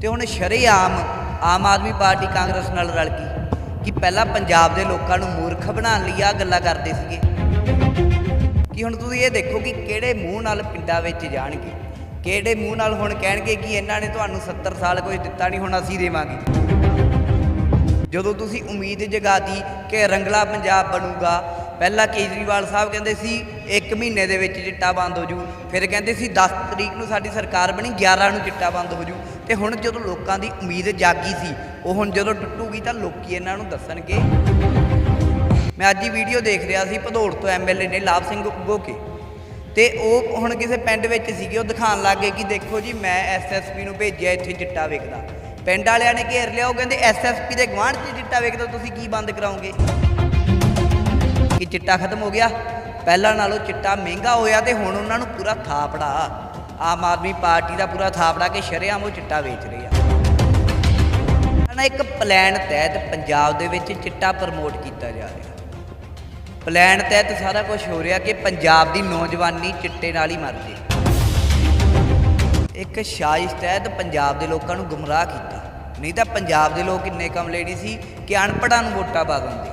ਤੇ ਹੁਣ ਸ਼ਰੇਆਮ ਆਮ ਆਦਮੀ ਪਾਰਟੀ ਕਾਂਗਰਸ ਨਾਲ ਰਲ ਗਈ ਕਿ ਪਹਿਲਾਂ ਪੰਜਾਬ ਦੇ ਲੋਕਾਂ ਨੂੰ ਮੂਰਖ ਬਣਾਉਣ ਲਈ ਆ ਗੱਲਾਂ ਕਰਦੇ ਸੀਗੇ। ਕਿ ਹੁਣ ਤੁਸੀਂ ਇਹ ਦੇਖੋ ਕਿ ਕਿਹੜੇ ਮੂੰਹ ਨਾਲ ਪਿੰਡਾਂ ਵਿੱਚ ਜਾਣਗੇ, ਕਿਹੜੇ ਮੂੰਹ ਨਾਲ ਹੁਣ ਕਹਿਣਗੇ ਕਿ ਇਹਨਾਂ ਨੇ ਤੁਹਾਨੂੰ 70 ਸਾਲ ਕੁਝ ਦਿੱਤਾ ਨਹੀਂ, ਹੁਣ ਅਸੀਂ ਦੇਵਾਂਗੇ। ਜਦੋਂ ਤੁਸੀਂ ਉਮੀਦ ਜਗਾਤੀ ਕਿ ਰੰਗਲਾ ਪੰਜਾਬ ਬਣੂਗਾ, ਪਹਿਲਾਂ ਕੇਜਰੀਵਾਲ ਸਾਹਿਬ ਕਹਿੰਦੇ ਸੀ 1 ਮਹੀਨੇ ਦੇ ਵਿੱਚ ਚਿੱਟਾ ਬੰਦ ਹੋ ਜੂ, ਫਿਰ ਕਹਿੰਦੇ ਸੀ 10 ਤਰੀਕ ਨੂੰ ਸਾਡੀ ਸਰਕਾਰ ਬਣੀ 11 ਨੂੰ ਚਿੱਟਾ ਬੰਦ ਹੋ ਜੂ। ਤੇ ਹੁਣ ਜਦੋਂ ਲੋਕਾਂ ਦੀ ਉਮੀਦ ਜਾਗੀ ਸੀ, ਉਹ ਹੁਣ ਜਦੋਂ ਟੁੱਟੂਗੀ ਤਾਂ ਲੋਕੀ ਇਹਨਾਂ ਨੂੰ ਦੱਸਣਗੇ। ਮੈਂ ਅੱਜ ਹੀ ਵੀਡੀਓ ਦੇਖ ਰਿਹਾ ਸੀ, ਭਦੌੜ ਤੋਂ ਐਮਐਲਏ ਨੇ ਲਾਭ ਸਿੰਘ ਗੋਕੇ ਤੇ ਉਹ ਹੁਣ ਕਿਸੇ ਪਿੰਡ ਵਿੱਚ ਸੀਗੇ, ਉਹ ਦਿਖਾਉਣ ਲੱਗੇ ਕਿ ਦੇਖੋ ਜੀ, ਮੈਂ ਐਸਐਸਪੀ ਨੂੰ ਭੇਜਿਆ ਇੱਥੇ ਚਿੱਟਾ ਵੇਖਦਾ ਪਿੰਡ ਵਾਲਿਆਂ ਨੇ ਘੇਰ ਲਿਆ, ਉਹ ਕਹਿੰਦੇ ਐਸਐਸਪੀ ਦੇ ਗਵਾਂਢ 'ਚ ਚਿੱਟਾ ਵੇਖਦਾ ਤੁਸੀਂ ਕੀ ਬੰਦ ਕਰਾਓਗੇ? ਕਿ ਚਿੱਟਾ ਖਤਮ ਹੋ ਗਿਆ। ਪਹਿਲਾਂ ਨਾਲੋਂ ਚਿੱਟਾ ਮਹਿੰਗਾ ਹੋਇਆ ਤੇ ਹੁਣ ਉਹਨਾਂ ਨੂੰ ਪੂਰਾ ਥਾਪੜਾ। ਆਮ ਆਦਮੀ ਪਾਰਟੀ ਦਾ ਪੂਰਾ ਥਾਪੜਾ ਕੇ ਸ਼ਰੇਆਮ ਉਹ ਚਿੱਟਾ ਵੇਚ ਰਹੇ ਆ। ਨਾ ਇੱਕ ਪਲਾਨ ਤਹਿਤ ਪੰਜਾਬ ਦੇ ਵਿੱਚ ਚਿੱਟਾ ਪ੍ਰਮੋਟ ਕੀਤਾ ਜਾ ਰਿਹਾ। ਪਲਾਨ ਤਹਿਤ ਸਾਰਾ ਕੁਝ ਹੋ ਰਿਹਾ ਕਿ ਪੰਜਾਬ ਦੀ ਨੌਜਵਾਨੀ ਚਿੱਟੇ ਨਾਲ ਹੀ ਮਰ ਜੇ। ਇੱਕ ਸਾਜ਼ਿਸ਼ ਤਹਿਤ ਪੰਜਾਬ ਦੇ ਲੋਕਾਂ ਨੂੰ ਗੁੰਮਰਾਹ ਕੀਤਾ। ਨਹੀਂ ਤਾਂ ਪੰਜਾਬ ਦੇ ਲੋਕ ਇੰਨੇ ਕਮਲੇ ਨਹੀਂ ਸੀ ਕਿ ਅਨਪੜ੍ਹਾਂ ਨੂੰ ਵੋਟਾਂ ਪਾ ਦਿੰਦੇ।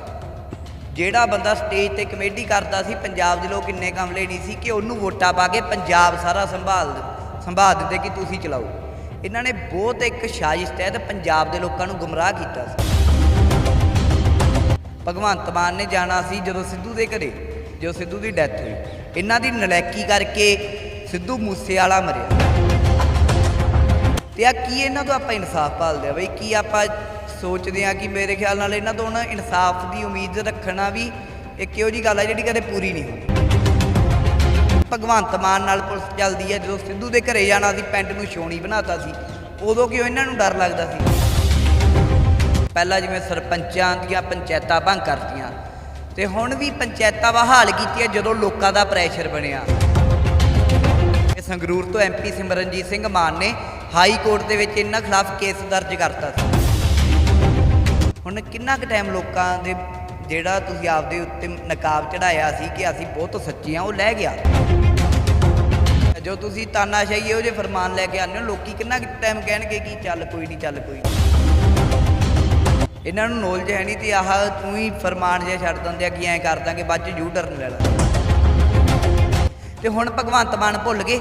ਜਿਹੜਾ ਬੰਦਾ ਸਟੇਜ ਤੇ ਕਮੇਡੀ ਕਰਦਾ ਸੀ, ਪੰਜਾਬ ਦੇ ਲੋਕ ਇੰਨੇ ਕਮਲੇ ਨਹੀਂ ਸੀ ਕਿ ਉਹਨੂੰ ਵੋਟਾਂ ਪਾ ਕੇ ਪੰਜਾਬ ਸਾਰਾ ਸੰਭਾਲ ਸੰਭਾਲ ਦਿੱਤੇ ਕਿ ਤੁਸੀਂ ਚਲਾਓ। ਇਹਨਾਂ ਨੇ ਬਹੁਤ ਇੱਕ ਸਾਜ਼ਿਸ਼ ਤਹਿਤ ਪੰਜਾਬ ਦੇ ਲੋਕਾਂ ਨੂੰ ਗੁੰਮਰਾਹ ਕੀਤਾ ਸੀ। ਭਗਵੰਤ ਮਾਨ ਨੇ ਜਾਣਾ ਸੀ ਜਦੋਂ ਸਿੱਧੂ ਦੇ ਘਰੇ, ਜਦੋਂ ਸਿੱਧੂ ਦੀ ਡੈਥ ਹੋਈ। ਇਹਨਾਂ ਦੀ ਨਲੈਕੀ ਕਰਕੇ ਸਿੱਧੂ ਮੂਸੇ ਵਾਲਾ ਮਰਿਆ। ਤੇ ਆ ਕੀ ਇਹਨਾਂ ਤੋਂ ਆਪਾਂ ਇਨਸਾਫ ਭਾਲਦੇ ਆ ਬਈ? ਕੀ ਆਪਾਂ ਸੋਚਦੇ ਆ ਕਿ ਮੇਰੇ ਖਿਆਲ ਨਾਲ ਇਹਨਾਂ ਤੋਂ ਨਾ ਇਨਸਾਫ ਦੀ ਉਮੀਦ ਰੱਖਣਾ ਵੀ ਇੱਕ ਇਹੋ ਜੀ ਗੱਲ ਹੈ ਜਿਹੜੀ ਕਦੇ ਪੂਰੀ ਨਹੀਂ ਹੁੰਦੀ। ਭਗਵੰਤ ਮਾਨ ਨਾਲ ਪੁਲਿਸ ਚੱਲਦੀ ਹੈ ਜਦੋਂ ਸਿੱਧੂ ਦੇ ਘਰੇ ਜਾਣਾ ਸੀ ਪੈਂਟ ਨੂੰ ਛੋਣੀ ਬਣਾਤਾ ਸੀ, ਉਦੋਂ ਕਿਉਂ ਇਹਨਾਂ ਨੂੰ ਡਰ ਲੱਗਦਾ ਸੀ? ਪਹਿਲਾਂ ਜਿਵੇਂ ਸਰਪੰਚਾਂ ਦੀਆਂ ਪੰਚਾਇਤਾਂ ਭੰਗ ਕਰਤੀਆਂ, ਤੇ ਹੁਣ ਵੀ ਪੰਚਾਇਤਾਂ ਬਹਾਲ ਕੀਤੀਆਂ ਜਦੋਂ ਲੋਕਾਂ ਦਾ ਪ੍ਰੈਸ਼ਰ ਬਣਿਆ। ਇਹ ਸੰਗਰੂਰ ਤੋਂ ਐਮਪੀ ਸਿਮਰਨਜੀਤ ਸਿੰਘ ਮਾਨ ਨੇ ਹਾਈ ਕੋਰਟ ਦੇ ਵਿੱਚ ਇਹਨਾਂ ਖਿਲਾਫ ਕੇਸ ਦਰਜ ਕਰਤਾ ਸੀ। ਹੁਣ ਕਿੰਨਾ ਕੁ ਟਾਈਮ ਲੋਕਾਂ ਦੇ ਜਿਹੜਾ ਤੁਸੀਂ ਆਪਦੇ ਉੱਤੇ ਨਕਾਬ ਚੜਾਇਆ ਸੀ ਕਿ ਅਸੀਂ ਬਹੁਤ ਸੱਚੇ ਆ ਉਹ ਲੈ ਗਿਆ। ਜੋ ਤੁਸੀਂ ਤਾਨਾਸ਼ਾਹੀ ਇਹੋ ਜਿਹੇ ਫਰਮਾਨ ਲੈ ਕੇ ਆਉਂਦੇ ਹੋ, ਲੋਕੀ ਕਿੰਨਾ ਕੁ ਟਾਈਮ ਕਹਿਣਗੇ ਕਿ ਚੱਲ ਕੋਈ ਨਹੀਂ ਚੱਲ ਕੋਈ ਇਹਨਾਂ ਨੂੰ ਨੌਲੇਜ ਹੈ ਨਹੀਂ ਤੇ ਆਹ ਤੂੰ ਹੀ ਫਰਮਾਨ ਜਿਹਾ ਛੱਡ ਦਿੰਦੇ ਆ ਕਿ ਐਂ ਕਰ ਦਾਂਗੇ, ਬਾਅਦ ਚ ਯੂ ਟਰਨ ਲੈ ਲਾ। ਤੇ ਹੁਣ ਭਗਵੰਤ ਮਾਨ ਭੁੱਲ ਗਏ।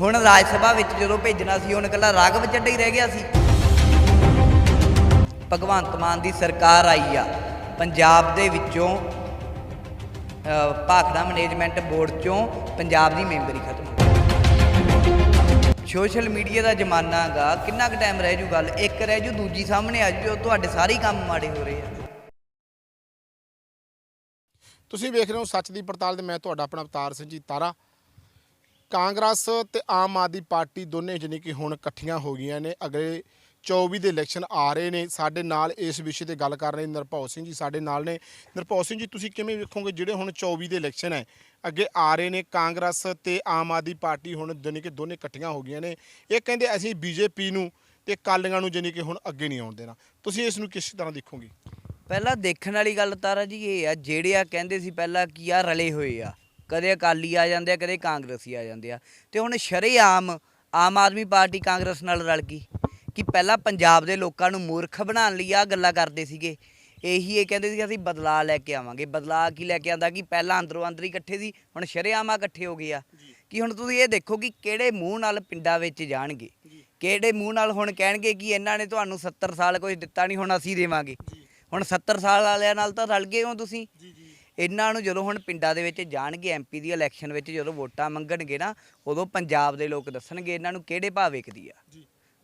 ਹੁਣ ਰਾਜ ਸਭਾ ਵਿੱਚ ਜਦੋਂ ਭੇਜਣਾ ਸੀ ਹੁਣ ਇਕੱਲਾ ਰਾਘਵ ਚੱਡਾ ਹੀ ਰਹਿ ਗਿਆ ਸੀ। ਭਗਵੰਤ ਮਾਨ ਦੀ ਸਰਕਾਰ ਆਈ ਆ, ਪੰਜਾਬ ਦੇ ਵਿੱਚੋਂ ਭਾਖੜਾ ਮੈਨੇਜਮੈਂਟ ਬੋਰਡ ਚੋਂ ਪੰਜਾਬ ਦੀ ਮੈਂਬਰੀ ਖਤਮ ਹੋ ਸੋਸ਼ਲ ਮੀਡੀਆ ਦਾ ਜ਼ਮਾਨਾ ਗਾ, ਕਿੰਨਾ ਕੁ ਟਾਈਮ ਰਹਿ ਜੂ ਗੱਲ? ਇੱਕ ਰਹਿ ਜੂ, ਦੂਜੀ ਸਾਹਮਣੇ ਆ ਜੂ ਤੁਹਾਡੇ ਸਾਰੇ ਕੰਮ ਮਾੜੇ ਹੋ ਰਹੇ ਆ। ਤੁਸੀਂ ਵੇਖ ਰਹੇ ਹੋ ਸੱਚ ਦੀ ਪੜਤਾਲ ਤੇ ਮੈਂ ਤੁਹਾਡਾ ਆਪਣਾ ਅਵਤਾਰ ਸਿੰਘ ਜੀ ਤਾਰਾ। ਕਾਂਗਰਸ ਤੇ ਆਮ ਆਦਮੀ ਪਾਰਟੀ ਦੋਨੇ ਜਾਣੀ ਕਿ ਹੁਣ ਇਕੱਠੀਆਂ ਹੋ ਗਈਆਂ ਨੇ। ਅਗਲੇ 24 ਦੇ ਇਲੈਕਸ਼ਨ ਆ ਰਹੇ ਨੇ। ਸਾਡੇ ਨਾਲ ਇਸ ਵਿਸ਼ੇ ਤੇ ਗੱਲ ਕਰ ਰਹੇ ਨੇ ਨਿਰਭਉ ਸਿੰਘ ਜੀ, ਸਾਡੇ ਨਾਲ ਨੇ। ਨਿਰਭਉ ਸਿੰਘ ਜੀ, ਤੁਸੀਂ ਕਿਵੇਂ ਵੇਖੋਗੇ ਜਿਹੜੇ ਹੁਣ 24 ਦੇ ਇਲੈਕਸ਼ਨ ਹੈ, ਅੱਗੇ ਆ ਰਹੇ ਨੇ ਕਾਂਗਰਸ ਤੇ ਆਮ ਆਦਮੀ ਪਾਰਟੀ ਹੁਣ ਜਾਣੀ ਕਿ ਦੋਨੇ ਇਕੱਠੀਆਂ ਹੋ ਗਈਆਂ ਨੇ। ਇਹ ਕਹਿੰਦੇ ਅਸੀਂ ਬੀਜੇਪੀ ਨੂੰ ਤੇ ਕਾਲੀਆਂ ਨੂੰ ਜਾਣੀ ਕਿ ਹੁਣ ਅੱਗੇ ਨਹੀਂ ਆਉਣ ਦੇਣਾ। ਤੁਸੀਂ ਇਸ ਨੂੰ ਕਿਸ ਤਰ੍ਹਾਂ ਦੇਖੋਗੇ? ਪਹਿਲਾਂ ਦੇਖਣ ਵਾਲੀ ਗੱਲ ਤਾਰਾ ਜੀ ਇਹ ਆ, ਜਿਹੜੇ ਆ ਕਹਿੰਦੇ ਸੀ ਪਹਿਲਾਂ ਕੀ ਆ, ਰਲੇ ਹੋਏ ਆ। ਕਦੇ ਅਕਾਲੀ ਆ ਜਾਂਦੇ ਆ, ਕਦੇ ਕਾਂਗਰਸੀ ਆ ਜਾਂਦੇ ਆ। ਤੇ ਹੁਣ ਸ਼ਰੇਆਮ ਆਮ ਆਦਮੀ ਪਾਰਟੀ ਕਾਂਗਰਸ ਨਾਲ ਰਲ ਗਈ। ਕਿ ਪਹਿਲਾਂ ਪੰਜਾਬ ਦੇ ਲੋਕਾਂ ਨੂੰ ਮੂਰਖ ਬਣਾਉਣ ਲਈ ਆ ਗੱਲਾਂ ਕਰਦੇ ਸੀਗੇ। ਇਹੀ ਇਹ ਕਹਿੰਦੇ ਸੀ ਅਸੀਂ ਬਦਲਾਅ ਲੈ ਕੇ ਆਵਾਂਗੇ। ਬਦਲਾਅ ਕੀ ਲੈ ਕੇ ਆਂਦਾ ਕਿ ਪਹਿਲਾਂ ਅੰਦਰੋਂ ਅੰਦਰ ਹੀ ਇਕੱਠੇ ਸੀ ਹੁਣ ਸ਼ਰੇਆਮ ਇਕੱਠੇ ਹੋ ਗਏ ਆ। ਕਿ ਹੁਣ ਤੁਸੀਂ ਇਹ ਦੇਖੋ ਕਿ ਕਿਹੜੇ ਮੂੰਹ ਨਾਲ ਪਿੰਡਾਂ ਵਿੱਚ ਜਾਣਗੇ। ਕਿਹੜੇ ਮੂੰਹ ਨਾਲ ਹੁਣ ਕਹਿਣਗੇ ਕਿ ਇਹਨਾਂ ਨੇ ਤੁਹਾਨੂੰ 70 ਸਾਲ ਕੁਝ ਦਿੱਤਾ ਨਹੀਂ ਹੁਣ ਅਸੀਂ ਦੇਵਾਂਗੇ। ਹੁਣ 70 ਸਾਲ ਵਾਲਿਆਂ ਨਾਲ ਤਾਂ ਰਲ ਗਏ ਹੋ ਤੁਸੀਂ। ਇਹਨਾਂ ਨੂੰ ਜਦੋਂ ਹੁਣ ਪਿੰਡਾਂ ਦੇ ਵਿੱਚ ਜਾਣਗੇ ਐਮਪੀ ਦੀ ਇਲੈਕਸ਼ਨ ਵਿੱਚ ਜਦੋਂ ਵੋਟਾਂ ਮੰਗਣਗੇ ਨਾ ਉਦੋਂ ਪੰਜਾਬ ਦੇ ਲੋਕ ਦੱਸਣਗੇ ਇਹਨਾਂ ਨੂੰ ਕਿਹੜੇ ਭਾਅ ਵਿਕਦੀ ਆ।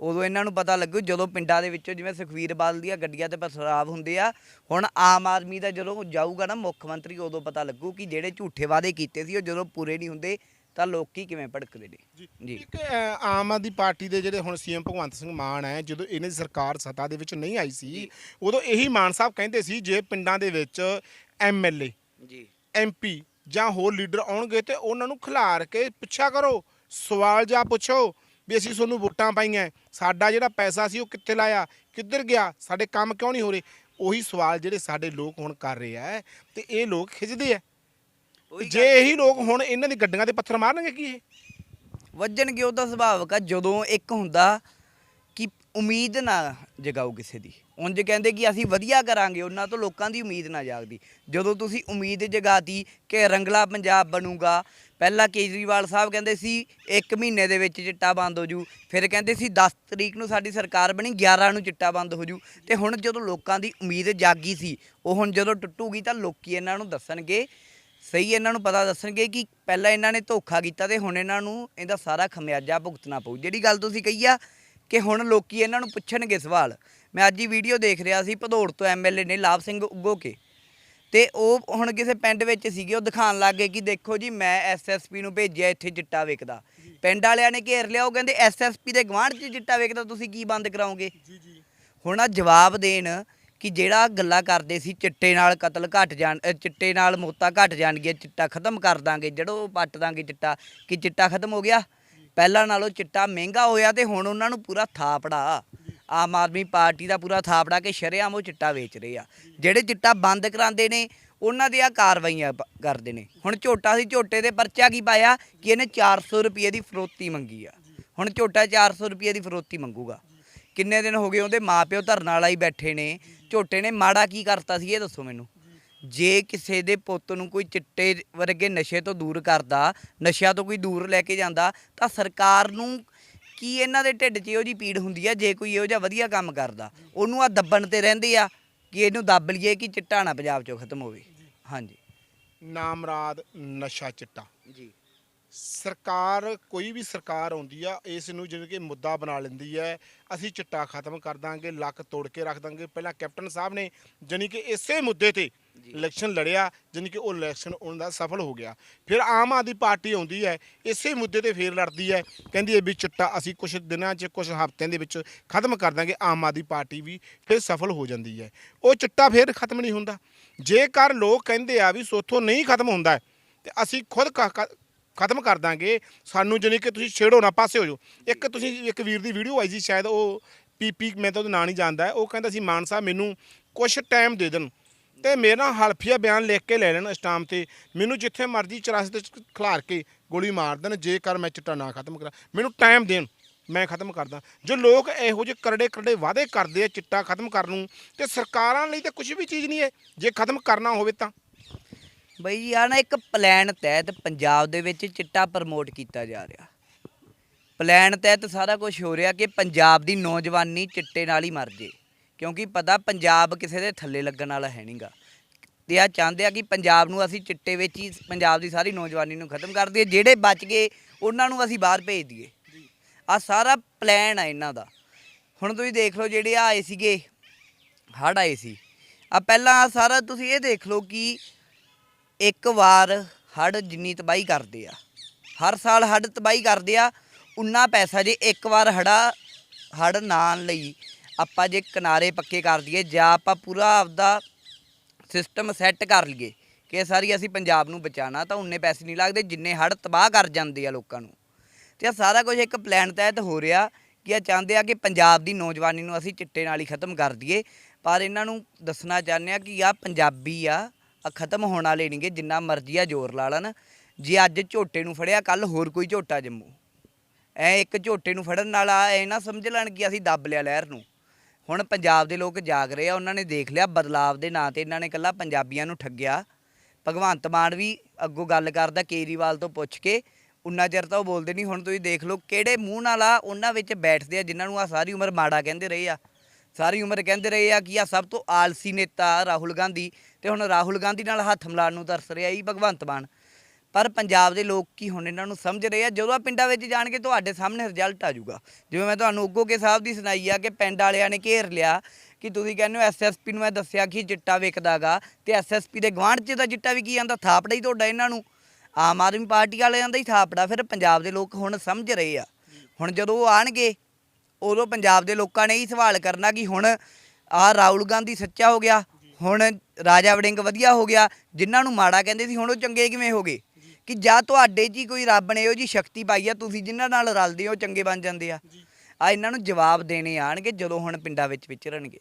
ਉਦੋਂ ਇਹਨਾਂ ਨੂੰ ਪਤਾ ਲੱਗੂ ਜਦੋਂ ਪਿੰਡਾਂ ਦੇ ਵਿੱਚੋਂ ਜਿਵੇਂ ਸੁਖਵੀਰ ਬਾਦਲ ਦੀਆਂ ਗੱਡੀਆਂ ਤੇ ਪਸਰਾਵ ਹੁੰਦੇ ਆ ਹੁਣ ਆਮ ਆਦਮੀ ਦਾ ਜਦੋਂ ਜਾਊਗਾ ਨਾ ਮੁੱਖ ਮੰਤਰੀ ਉਦੋਂ ਪਤਾ ਲੱਗੂ ਕਿ ਜਿਹੜੇ ਝੂਠੇ ਵਾਅਦੇ ਕੀਤੇ ਸੀ ਉਹ ਜਦੋਂ ਪੂਰੇ ਨਹੀਂ ਹੁੰਦੇ ਤਾਂ ਲੋਕੀ ਕਿਵੇਂ ਭੜਕਦੇ ਨੇ। ਜੀ ਇੱਕ ਆਮ ਆਦਮੀ ਪਾਰਟੀ ਦੇ ਜਿਹੜੇ ਹੁਣ ਸੀਐਮ ਭਗਵੰਤ ਸਿੰਘ ਮਾਨ ਹੈ ਜਦੋਂ ਇਹਨਾਂ ਸਰਕਾਰ ਸੱਤਾ ਦੇ ਵਿੱਚ ਨਹੀਂ ਆਈ ਸੀ ਉਦੋਂ ਇਹੀ ਮਾਨ ਸਾਹਿਬ ਕਹਿੰਦੇ ਸੀ ਜੇ ਪਿੰਡਾਂ ਦੇ ਵਿੱਚ ਐਮਐਲਏ ਜੀ। ਐਮਪੀ ਜਾਂ ਹੋਰ ਲੀਡਰ ਆਉਣਗੇ ਤੇ ਉਹਨਾਂ ਨੂੰ ਖਿਲਾਰ ਕੇ ਪੁੱਛਿਆ ਕਰੋ ਸਵਾਲ ਜਾਂ ਪੁੱਛੋ ਵੀ ਅਸੀਂ ਤੁਹਾਨੂੰ ਵੋਟਾਂ ਪਾਈਆਂ ਸਾਡਾ ਜਿਹੜਾ ਪੈਸਾ ਸੀ ਉਹ ਕਿੱਥੇ ਲਾਇਆ? ਕਿੱਧਰ ਗਿਆ? ਸਾਡੇ ਕੰਮ ਕਿਉਂ ਨਹੀਂ ਹੋ ਰਹੇ? ਉਹੀ ਸਵਾਲ ਜਿਹੜੇ ਸਾਡੇ ਲੋਕ ਹੁਣ ਕਰ ਰਹੇ ਆ ਤੇ ਇਹ ਲੋਕ ਖਿੱਚਦੇ ਆ ਜੇ ਇਹੀ ਲੋਕ ਹੁਣ ਇਹਨਾਂ ਦੀ ਗੱਡੀਆਂ ਤੇ ਪੱਥਰ ਮਾਰਨਗੇ ਕੀ ਇਹ? ਵੱਜਣਗੇ ਉਹਦਾ ਸੁਭਾਵਕ ਆ ਜਦੋਂ ਇੱਕ ਹੁੰਦਾ ਉਮੀਦ ਨਾ ਜਗਾਓ ਕਿਸੇ ਦੀ। ਉਂਝ ਕਹਿੰਦੇ ਕਿ ਅਸੀਂ ਵਧੀਆ ਕਰਾਂਗੇ, ਉਹਨਾਂ ਤੋਂ ਲੋਕਾਂ ਦੀ ਉਮੀਦ ਨਾ ਜਾਗਦੀ। ਜਦੋਂ ਤੁਸੀਂ ਉਮੀਦ ਜਗਾਤੀ ਕਿ ਰੰਗਲਾ ਪੰਜਾਬ ਬਣੂਗਾ, ਪਹਿਲਾਂ ਕੇਜਰੀਵਾਲ ਸਾਹਿਬ ਕਹਿੰਦੇ ਸੀ 1 ਮਹੀਨੇ ਦੇ ਵਿੱਚ ਚਿੱਟਾ ਬੰਦ ਹੋ ਜੂ ਫਿਰ ਕਹਿੰਦੇ ਸੀ 10 ਤਰੀਕ ਨੂੰ ਸਾਡੀ ਸਰਕਾਰ ਬਣੀ 11 ਨੂੰ ਚਿੱਟਾ ਬੰਦ ਹੋ ਜੂ ਤੇ ਹੁਣ ਜਦੋਂ ਲੋਕਾਂ ਦੀ ਉਮੀਦ ਜਾਗੀ ਸੀ, ਉਹ ਹੁਣ ਜਦੋਂ ਟੁੱਟੂਗੀ ਤਾਂ ਲੋਕੀ ਇਹਨਾਂ ਨੂੰ ਦੱਸਣਗੇ। ਸਹੀ ਇਹਨਾਂ ਨੂੰ ਪਤਾ ਦੱਸਣਗੇ ਕਿ ਪਹਿਲਾਂ ਇਹਨਾਂ ਨੇ ਧੋਖਾ ਕੀਤਾ ਤੇ ਹੁਣ ਇਹਨਾਂ ਨੂੰ ਇਹਦਾ ਸਾਰਾ ਖਮਿਆਜਾ ਭੁਗਤਣਾ ਪਊ। ਜਿਹੜੀ ਗੱਲ ਤੁਸੀਂ ਕਹੀ ਆ ਕਿ ਹੁਣ ਲੋਕੀ ਇਹਨਾਂ ਨੂੰ ਪੁੱਛਣਗੇ ਸਵਾਲ। ਮੈਂ ਅੱਜ ਹੀ ਵੀਡੀਓ ਦੇਖ ਰਿਹਾ ਸੀ ਭਦੌੜ ਤੋਂ ਐਮਐਲਏ ਨੇ ਲਾਭ ਸਿੰਘ ਉਗੋਕੇ ਤੇ ਉਹ ਹੁਣ ਕਿਸੇ ਪਿੰਡ ਵਿੱਚ ਸੀਗੇ ਉਹ ਦਿਖਾਣ ਲੱਗ ਗਏ ਕਿ ਦੇਖੋ ਜੀ ਮੈਂ ਐਸਐਸਪੀ ਨੂੰ ਭੇਜਿਆ ਇੱਥੇ ਚਿੱਟਾ ਵੇਚਦਾ ਪਿੰਡ ਵਾਲਿਆਂ ਨੇ ਘੇਰ ਲਿਆ ਉਹ ਕਹਿੰਦੇ ਐਸਐਸਪੀ ਦੇ ਗਵਾਂਢ 'ਚ ਚਿੱਟਾ ਵੇਚਦਾ ਤੁਸੀਂ ਕੀ ਬੰਦ ਕਰਾਓਗੇ? ਜੀ ਜੀ। ਹੁਣ ਆ ਜਵਾਬ ਦੇਣ ਕਿ ਜਿਹੜਾ ਗੱਲਾਂ ਕਰਦੇ ਸੀ ਚਿੱਟੇ ਨਾਲ ਕਤਲ ਘਟ ਜਾਣ ਚਿੱਟੇ ਨਾਲ ਮੌਤਾਂ ਘਟ ਜਾਣਗੀਆਂ ਚਿੱਟਾ ਖਤਮ ਕਰ ਦਾਂਗੇ ਜੜੋਂ ਪੱਟ ਦਾਂਗੇ ਚਿੱਟਾ ਕਿ ਚਿੱਟਾ ਖਤਮ ਹੋ ਗਿਆ? ਪਹਿਲਾਂ ਨਾਲੋਂ ਚਿੱਟਾ ਮਹਿੰਗਾ ਹੋਇਆ ਤੇ ਹੁਣ ਉਹਨਾਂ ਨੂੰ ਪੂਰਾ ਥਾਪੜਾ। ਆਮ ਆਦਮੀ ਪਾਰਟੀ ਦਾ ਪੂਰਾ ਥਾਪੜਾ ਕਿ ਸ਼ਰੇਆਮ ਉਹ ਚਿੱਟਾ ਵੇਚ ਰਹੇ ਆ। ਜਿਹੜੇ ਚਿੱਟਾ ਬੰਦ ਕਰਾਉਂਦੇ ਨੇ, ਉਹਨਾਂ ਦੀਆਂ ਕਾਰਵਾਈਆਂ ਕਰਦੇ ਨੇ। ਹੁਣ ਝੋਟਾ ਸੀ, ਝੋਟੇ ਦੇ ਪਰਚਾ ਕੀ ਪਾਇਆ ਕਿ ਇਹਨੇ 400 ਰੁਪਏ ਦੀ ਫਰੋਤੀ ਮੰਗੀ ਆ। ਹੁਣ ਝੋਟਾ 400 ਰੁਪਏ ਦੀ ਫਰੋਤੀ ਮੰਗੂਗਾ। ਕਿੰਨੇ ਦਿਨ ਹੋ ਗਏ ਉਹਦੇ ਮਾਪਿਓ ਧਰਨ ਵਾਲਾ ਹੀ ਬੈਠੇ ਨੇ। ਝੋਟੇ ਨੇ ਮਾੜਾ ਕੀ ਕਰਤਾ ਸੀ, ਇਹ ਦੱਸੋ ਮੈਨੂੰ। ਜੇ ਕਿਸੇ ਦੇ ਪੁੱਤ ਨੂੰ ਕੋਈ ਚਿੱਟੇ ਵਰਗੇ ਨਸ਼ੇ ਤੋਂ ਦੂਰ ਕਰਦਾ ਨਸ਼ਿਆਂ ਤੋਂ ਕੋਈ ਦੂਰ ਲੈ ਕੇ ਜਾਂਦਾ ਤਾਂ ਸਰਕਾਰ ਨੂੰ ਕੀ ਇਹਨਾਂ ਦੇ ਢਿੱਡ 'ਚ ਇਹੋ ਜੀ ਪੀੜ ਹੁੰਦੀ ਆ ਜੇ ਕੋਈ ਇਹੋ ਜਿਹਾ ਵਧੀਆ ਕੰਮ ਕਰਦਾ? ਉਹਨੂੰ ਆ ਦੱਬਣ ਤੇ ਰਹਿੰਦੇ ਆ ਕਿ ਇਹਨੂੰ ਦੱਬ ਲਈਏ ਕਿ ਚਿੱਟਾ ਨਾ ਪੰਜਾਬ 'ਚੋਂ ਖਤਮ ਹੋਵੇ। ਹਾਂਜੀ। ਨਾਮਰਾਦ ਨਸ਼ਾ ਚਿੱਟਾ। ਜੀ। ਸਰਕਾਰ ਕੋਈ ਵੀ ਸਰਕਾਰ ਆਉਂਦੀ ਆ ਇਸ ਨੂੰ ਜਿਵੇਂ ਕਿ ਮੁੱਦਾ ਬਣਾ ਲੈਂਦੀ ਹੈ ਅਸੀਂ ਚਿੱਟਾ ਖਤਮ ਕਰ ਦਾਂਗੇ ਲੱਕ ਤੋੜ ਕੇ ਰੱਖ ਦਾਂਗੇ। ਪਹਿਲਾਂ ਕੈਪਟਨ ਸਾਹਿਬ ਨੇ ਜਾਣੀ ਕਿ ਇਸੇ ਮੁੱਦੇ ਤੇ ਇਲੈਕਸ਼ਨ ਲੜਿਆ ਜਾਣੀ ਕਿ ਉਹ ਇਲੈਕਸ਼ਨ ਉਹਨਾਂ ਦਾ ਸਫਲ ਹੋ ਗਿਆ। ਫਿਰ ਆਮ ਆਦਮੀ ਪਾਰਟੀ ਆਉਂਦੀ ਹੈ ਇਸੇ ਮੁੱਦੇ ਤੇ ਫੇਰ ਲੜਦੀ ਹੈ। ਕਹਿੰਦੀ ਹੈ ਵੀ ਚਿੱਟਾ ਅਸੀਂ ਕੁਝ ਦਿਨਾਂ 'ਚ ਕੁਝ ਹਫ਼ਤਿਆਂ ਦੇ ਵਿੱਚ ਖਤਮ ਕਰ ਦਾਂਗੇ ਆਮ ਆਦਮੀ ਪਾਰਟੀ ਵੀ ਫਿਰ ਸਫਲ ਹੋ ਜਾਂਦੀ ਹੈ। ਉਹ ਚਿੱਟਾ ਫਿਰ ਖਤਮ ਨਹੀਂ ਹੁੰਦਾ। ਜੇਕਰ ਲੋਕ ਕਹਿੰਦੇ ਆ ਵੀ ਸੋਥੋਂ ਨਹੀਂ ਖਤਮ ਹੁੰਦਾ ਹੈ, ਤੇ ਅਸੀਂ ਖੁਦ ਕ- ਕ- ਖਤਮ ਕਰ ਦਾਂਗੇ ਸਾਨੂੰ ਜਾਣੀ ਕਿ ਤੁਸੀਂ ਛੇੜੋ ਨਾ ਪਾਸੇ ਹੋ ਜਾਓ। ਇੱਕ ਤੁਸੀਂ ਇੱਕ ਵੀਰ ਦੀ ਵੀਡੀਓ ਆਈ ਸੀ ਸ਼ਾਇਦ ਉਹ ਪੀਪੀ ਮੈਂ ਤਾਂ ਉਹਦਾ ਨਾਂ ਨਹੀਂ ਜਾਣਦਾ ਉਹ ਕਹਿੰਦਾ ਸੀ ਮਾਨ ਸਾਹਿਬ ਮੈਨੂੰ ਕੁਝ ਟਾਈਮ ਦੇ ਦੇਣ। ਤੇ ਮੇਰਾ ਹਲਫੀਆ ਬਿਆਨ ਲਿਖ ਕੇ ਲੈ ਲੈਣ ਸਟਾਮ ਤੇ। ਮੈਨੂੰ ਜਿੱਥੇ ਮਰਜ਼ੀ ਚਰਾਸ ਤੇ ਖਿਲਾਰ ਕੇ ਗੋਲੀ ਮਾਰ ਦੇਣ, ਜੇਕਰ ਮੈਂ ਚਿੱਟਾ ਨਾ ਖਤਮ ਕਰਾਂ। ਮੈਨੂੰ ਟਾਈਮ ਦੇਣ, ਮੈਂ ਖਤਮ ਕਰਦਾ। ਜੋ ਲੋਕ ਇਹੋ ਜਿਹੇ ਕਰੜੇ ਕਰੜੇ ਵਾਅਦੇ ਕਰਦੇ ਆ ਚਿੱਟਾ ਖਤਮ ਕਰਨ ਨੂੰ, ਤੇ ਸਰਕਾਰਾਂ ਲਈ ਤਾਂ ਕੁਝ ਵੀ ਚੀਜ਼ ਨਹੀਂ ਹੈ। ਜੇ ਖਤਮ ਕਰਨਾ ਹੋਵੇ ਤਾਂ। ਬਈ ਜੀ ਆ ਨਾ ਇੱਕ ਪਲਾਨ ਤਹਿਤ ਪੰਜਾਬ ਦੇ ਵਿੱਚ ਚਿੱਟਾ ਪ੍ਰਮੋਟ ਕੀਤਾ ਜਾ ਰਿਹਾ। ਪਲਾਨ ਤਹਿਤ ਸਾਰਾ ਕੁਝ ਹੋ ਰਿਹਾ ਕਿ ਪੰਜਾਬ ਦੀ ਨੌਜਵਾਨੀ ਚਿੱਟੇ ਨਾਲ ਹੀ ਮਰ ਜੇ। ਕਿਉਂਕਿ ਪਤਾ ਪੰਜਾਬ ਕਿਸੇ ਦੇ ਥੱਲੇ ਲੱਗਣ ਵਾਲਾ ਹੈ ਨਹੀਂਗਾ ਤੇ ਆ ਚਾਹੁੰਦੇ ਆ ਕਿ ਪੰਜਾਬ ਨੂੰ ਅਸੀਂ ਚਿੱਟੇ ਵਿੱਚ ਹੀ ਪੰਜਾਬ ਦੀ ਸਾਰੀ ਨੌਜਵਾਨੀ ਨੂੰ ਖਤਮ ਕਰ ਦਈਏ, ਜਿਹੜੇ ਬਚ ਗਏ ਉਹਨਾਂ ਨੂੰ ਅਸੀਂ ਬਾਹਰ ਭੇਜ ਦਈਏ। ਆ ਸਾਰਾ ਪਲਾਨ ਆ ਇਹਨਾਂ ਦਾ। ਹੁਣ ਤੁਸੀਂ ਦੇਖ ਲਓ ਜਿਹੜੇ ਆਏ ਸੀਗੇ, ਹੜ੍ਹ ਆਏ ਸੀ। ਆ ਪਹਿਲਾਂ ਆਹ ਸਾਰਾ ਤੁਸੀਂ ਇਹ ਦੇਖ ਲਓ ਕਿ ਇੱਕ ਵਾਰ ਹੜ੍ਹ ਜਿੰਨੀ ਤਬਾਹੀ ਕਰਦੇ ਆ, ਹਰ ਸਾਲ ਹੜ੍ਹ ਤਬਾਹੀ ਕਰਦੇ ਆ, ਉਨਾ ਪੈਸਾ ਜੇ ਇੱਕ ਵਾਰ ਹੜਾ, ਹੜ੍ਹ ਨਾਨ ਲਈ ਆਪਾਂ ਜੇ ਕਿਨਾਰੇ ਪੱਕੇ ਕਰ ਦਈਏ ਜਾਂ ਆਪਾਂ ਪੂਰਾ ਆਪਦਾ ਸਿਸਟਮ ਸੈੱਟ ਕਰ ਲਈਏ ਕਿ ਇਹ ਸਾਰੀ ਅਸੀਂ ਪੰਜਾਬ ਨੂੰ ਬਚਾਣਾ ਤਾਂ ਉਨੇ ਪੈਸੇ ਨਹੀਂ ਲੱਗਦੇ ਜਿੰਨੇ ਹੜ੍ਹ ਤਬਾਹ ਕਰ ਜਾਂਦੇ ਆ ਲੋਕਾਂ ਨੂੰ। ਤੇ ਇਹ ਸਾਰਾ ਕੁਝ ਇੱਕ ਪਲਾਨ ਤਹਿਤ ਹੋ ਰਿਹਾ ਕਿ ਇਹ ਚਾਹੁੰਦੇ ਆ ਕਿ ਪੰਜਾਬ ਦੀ ਨੌਜਵਾਨੀ ਨੂੰ ਅਸੀਂ ਚਿੱਟੇ ਨਾਲ ਹੀ ਖਤਮ ਕਰ ਦਈਏ। ਪਰ ਇਹਨਾਂ ਨੂੰ ਦੱਸਣਾ ਚਾਹੁੰਦੇ ਆ ਕਿ ਆ ਪੰਜਾਬੀ ਆ ਆ ਖਤਮ ਹੋਣ ਵਾਲੇ ਨਹੀਂਗੇ ਜਿੰਨਾ ਮਰਜ਼ੀ ਆ ਜ਼ੋਰ ਲਾ ਲੈਣ। ਜੇ ਅੱਜ ਝੋਟੇ ਨੂੰ ਫੜਿਆ ਕੱਲ ਹੋਰ ਕੋਈ ਝੋਟਾ ਜੰਮੂ। ਐ ਇੱਕ ਝੋਟੇ ਨੂੰ ਫੜਨ ਨਾਲ ਆ, ਇਹ ਨਾ ਸਮਝ ਲੈਣ ਕਿ ਅਸੀਂ ਦੱਬ ਲਿਆ ਲਹਿਰ ਨੂੰ। ਹੁਣ ਪੰਜਾਬ ਦੇ ਲੋਕ ਜਾਗ ਰਹੇ ਆ, ਉਹਨਾਂ ਨੇ ਦੇਖ ਲਿਆ ਬਦਲਾਵ ਦੇ ਨਾਂ ਤੇ ਇਹਨਾਂ ਨੇ ਕੱਲਾ ਪੰਜਾਬੀਆਂ ਨੂੰ ਠੱਗਿਆ। ਭਗਵੰਤ ਮਾਨ ਵੀ ਅੱਗੋਂ ਗੱਲ ਕਰਦਾ ਕੇਜਰੀਵਾਲ ਤੋਂ ਪੁੱਛ ਕੇ, ਉਨਾ ਚਿਰ ਤਾਂ ਉਹ ਬੋਲਦੇ ਨਹੀਂ ਹੁਣ ਤੁਸੀਂ ਦੇਖ ਲਓ ਕਿਹੜੇ ਮੂੰਹ ਨਾਲ ਆ ਉਹਨਾਂ ਵਿੱਚ ਬੈਠਦੇ ਆ ਜਿਨ੍ਹਾਂ ਨੂੰ ਆ ਸਾਰੀ ਉਮਰ ਮਾੜਾ ਕਹਿੰਦੇ ਰਹੇ ਆ। ਸਾਰੀ ਉਮਰ ਕਹਿੰਦੇ ਰਹੇ ਆ ਕਿ ਆ ਸਭ ਤੋਂ ਆਲਸੀ ਨੇਤਾ ਰਾਹੁਲ ਗਾਂਧੀ ਤੇ ਹੁਣ ਰਾਹੁਲ ਗਾਂਧੀ ਨਾਲ ਹੱਥ ਮਿਲਾਉਣ ਨੂੰ ਤਰਸ ਰਿਹਾ ਹੀ ਭਗਵੰਤ ਮਾਨ। ਪਰ ਪੰਜਾਬ ਦੇ ਲੋਕ ਕੀ ਹੁਣ ਇਹਨਾਂ ਨੂੰ ਸਮਝ ਰਹੇ ਆ? ਜਦੋਂ ਆ ਪਿੰਡਾਂ ਵਿੱਚ ਜਾਣਗੇ ਤੁਹਾਡੇ ਸਾਹਮਣੇ ਰਿਜ਼ਲਟ ਆ ਜਾਊਗਾ। ਜਿਵੇਂ ਮੈਂ ਤੁਹਾਨੂੰ ਉੱਗੋਕੇ ਸਾਹਿਬ ਦੀ ਸੁਣਾਈ ਆ ਕਿ ਪਿੰਡ ਵਾਲਿਆਂ ਨੇ ਘੇਰ ਲਿਆ ਕਿ ਤੁਸੀਂ ਕਹਿੰਦੇ ਹੋ ਐਸਐਸਪੀ ਨੂੰ ਮੈਂ ਦੱਸਿਆ ਕਿ ਚਿੱਟਾ ਵਿਕਦਾਗਾ ਤੇ ਐਸਐਸਪੀ ਦੇ ਗਵਾਂਢ 'ਚ ਤਾਂ ਚਿੱਟਾ ਵੀ ਕੀ ਜਾਂਦਾ, ਥਾਪੜਾ ਹੀ ਤੁਹਾਡਾ ਇਹਨਾਂ ਨੂੰ। ਆਮ ਆਦਮੀ ਪਾਰਟੀ ਵਾਲਿਆਂ ਦਾ ਹੀ ਥਾਪੜਾ, ਫਿਰ ਪੰਜਾਬ ਦੇ ਲੋਕ ਹੁਣ ਸਮਝ ਰਹੇ ਆ। ਹੁਣ ਜਦੋਂ ਉਹ ਆਣਗੇ, ਉਦੋਂ ਪੰਜਾਬ ਦੇ ਲੋਕਾਂ ਨੇ ਹੀ ਸਵਾਲ ਕਰਨਾ ਕਿ ਹੁਣ ਆਹ ਰਾਹੁਲ ਗਾਂਧੀ ਸੱਚਾ ਹੋ ਗਿਆ, ਹੁਣ ਰਾਜਾ ਵੜਿੰਗ ਵਧੀਆ ਹੋ ਗਿਆ, ਜਿਨ੍ਹਾਂ ਨੂੰ ਮਾੜਾ ਕਹਿੰਦੇ ਸੀ ਹੁਣ ਉਹ ਚੰਗੇ ਕਿਵੇਂ ਹੋ ਗਏ? ਕਿ ਜਾਂ ਤੁਹਾਡੇ 'ਚ ਹੀ ਕੋਈ ਰੱਬ ਨੇ ਇਹੋ ਜੀ ਸ਼ਕਤੀ ਪਾਈ ਆ ਤੁਸੀਂ ਜਿਨ੍ਹਾਂ ਨਾਲ ਰਲਦੇ ਹੋ ਚੰਗੇ ਬਣ ਜਾਂਦੇ ਆ। ਆ ਇਹਨਾਂ ਨੂੰ ਜਵਾਬ ਦੇਣੇ ਆਣਗੇ ਜਦੋਂ ਹੁਣ ਪਿੰਡਾਂ ਵਿੱਚ ਵਿਚਰਨਗੇ।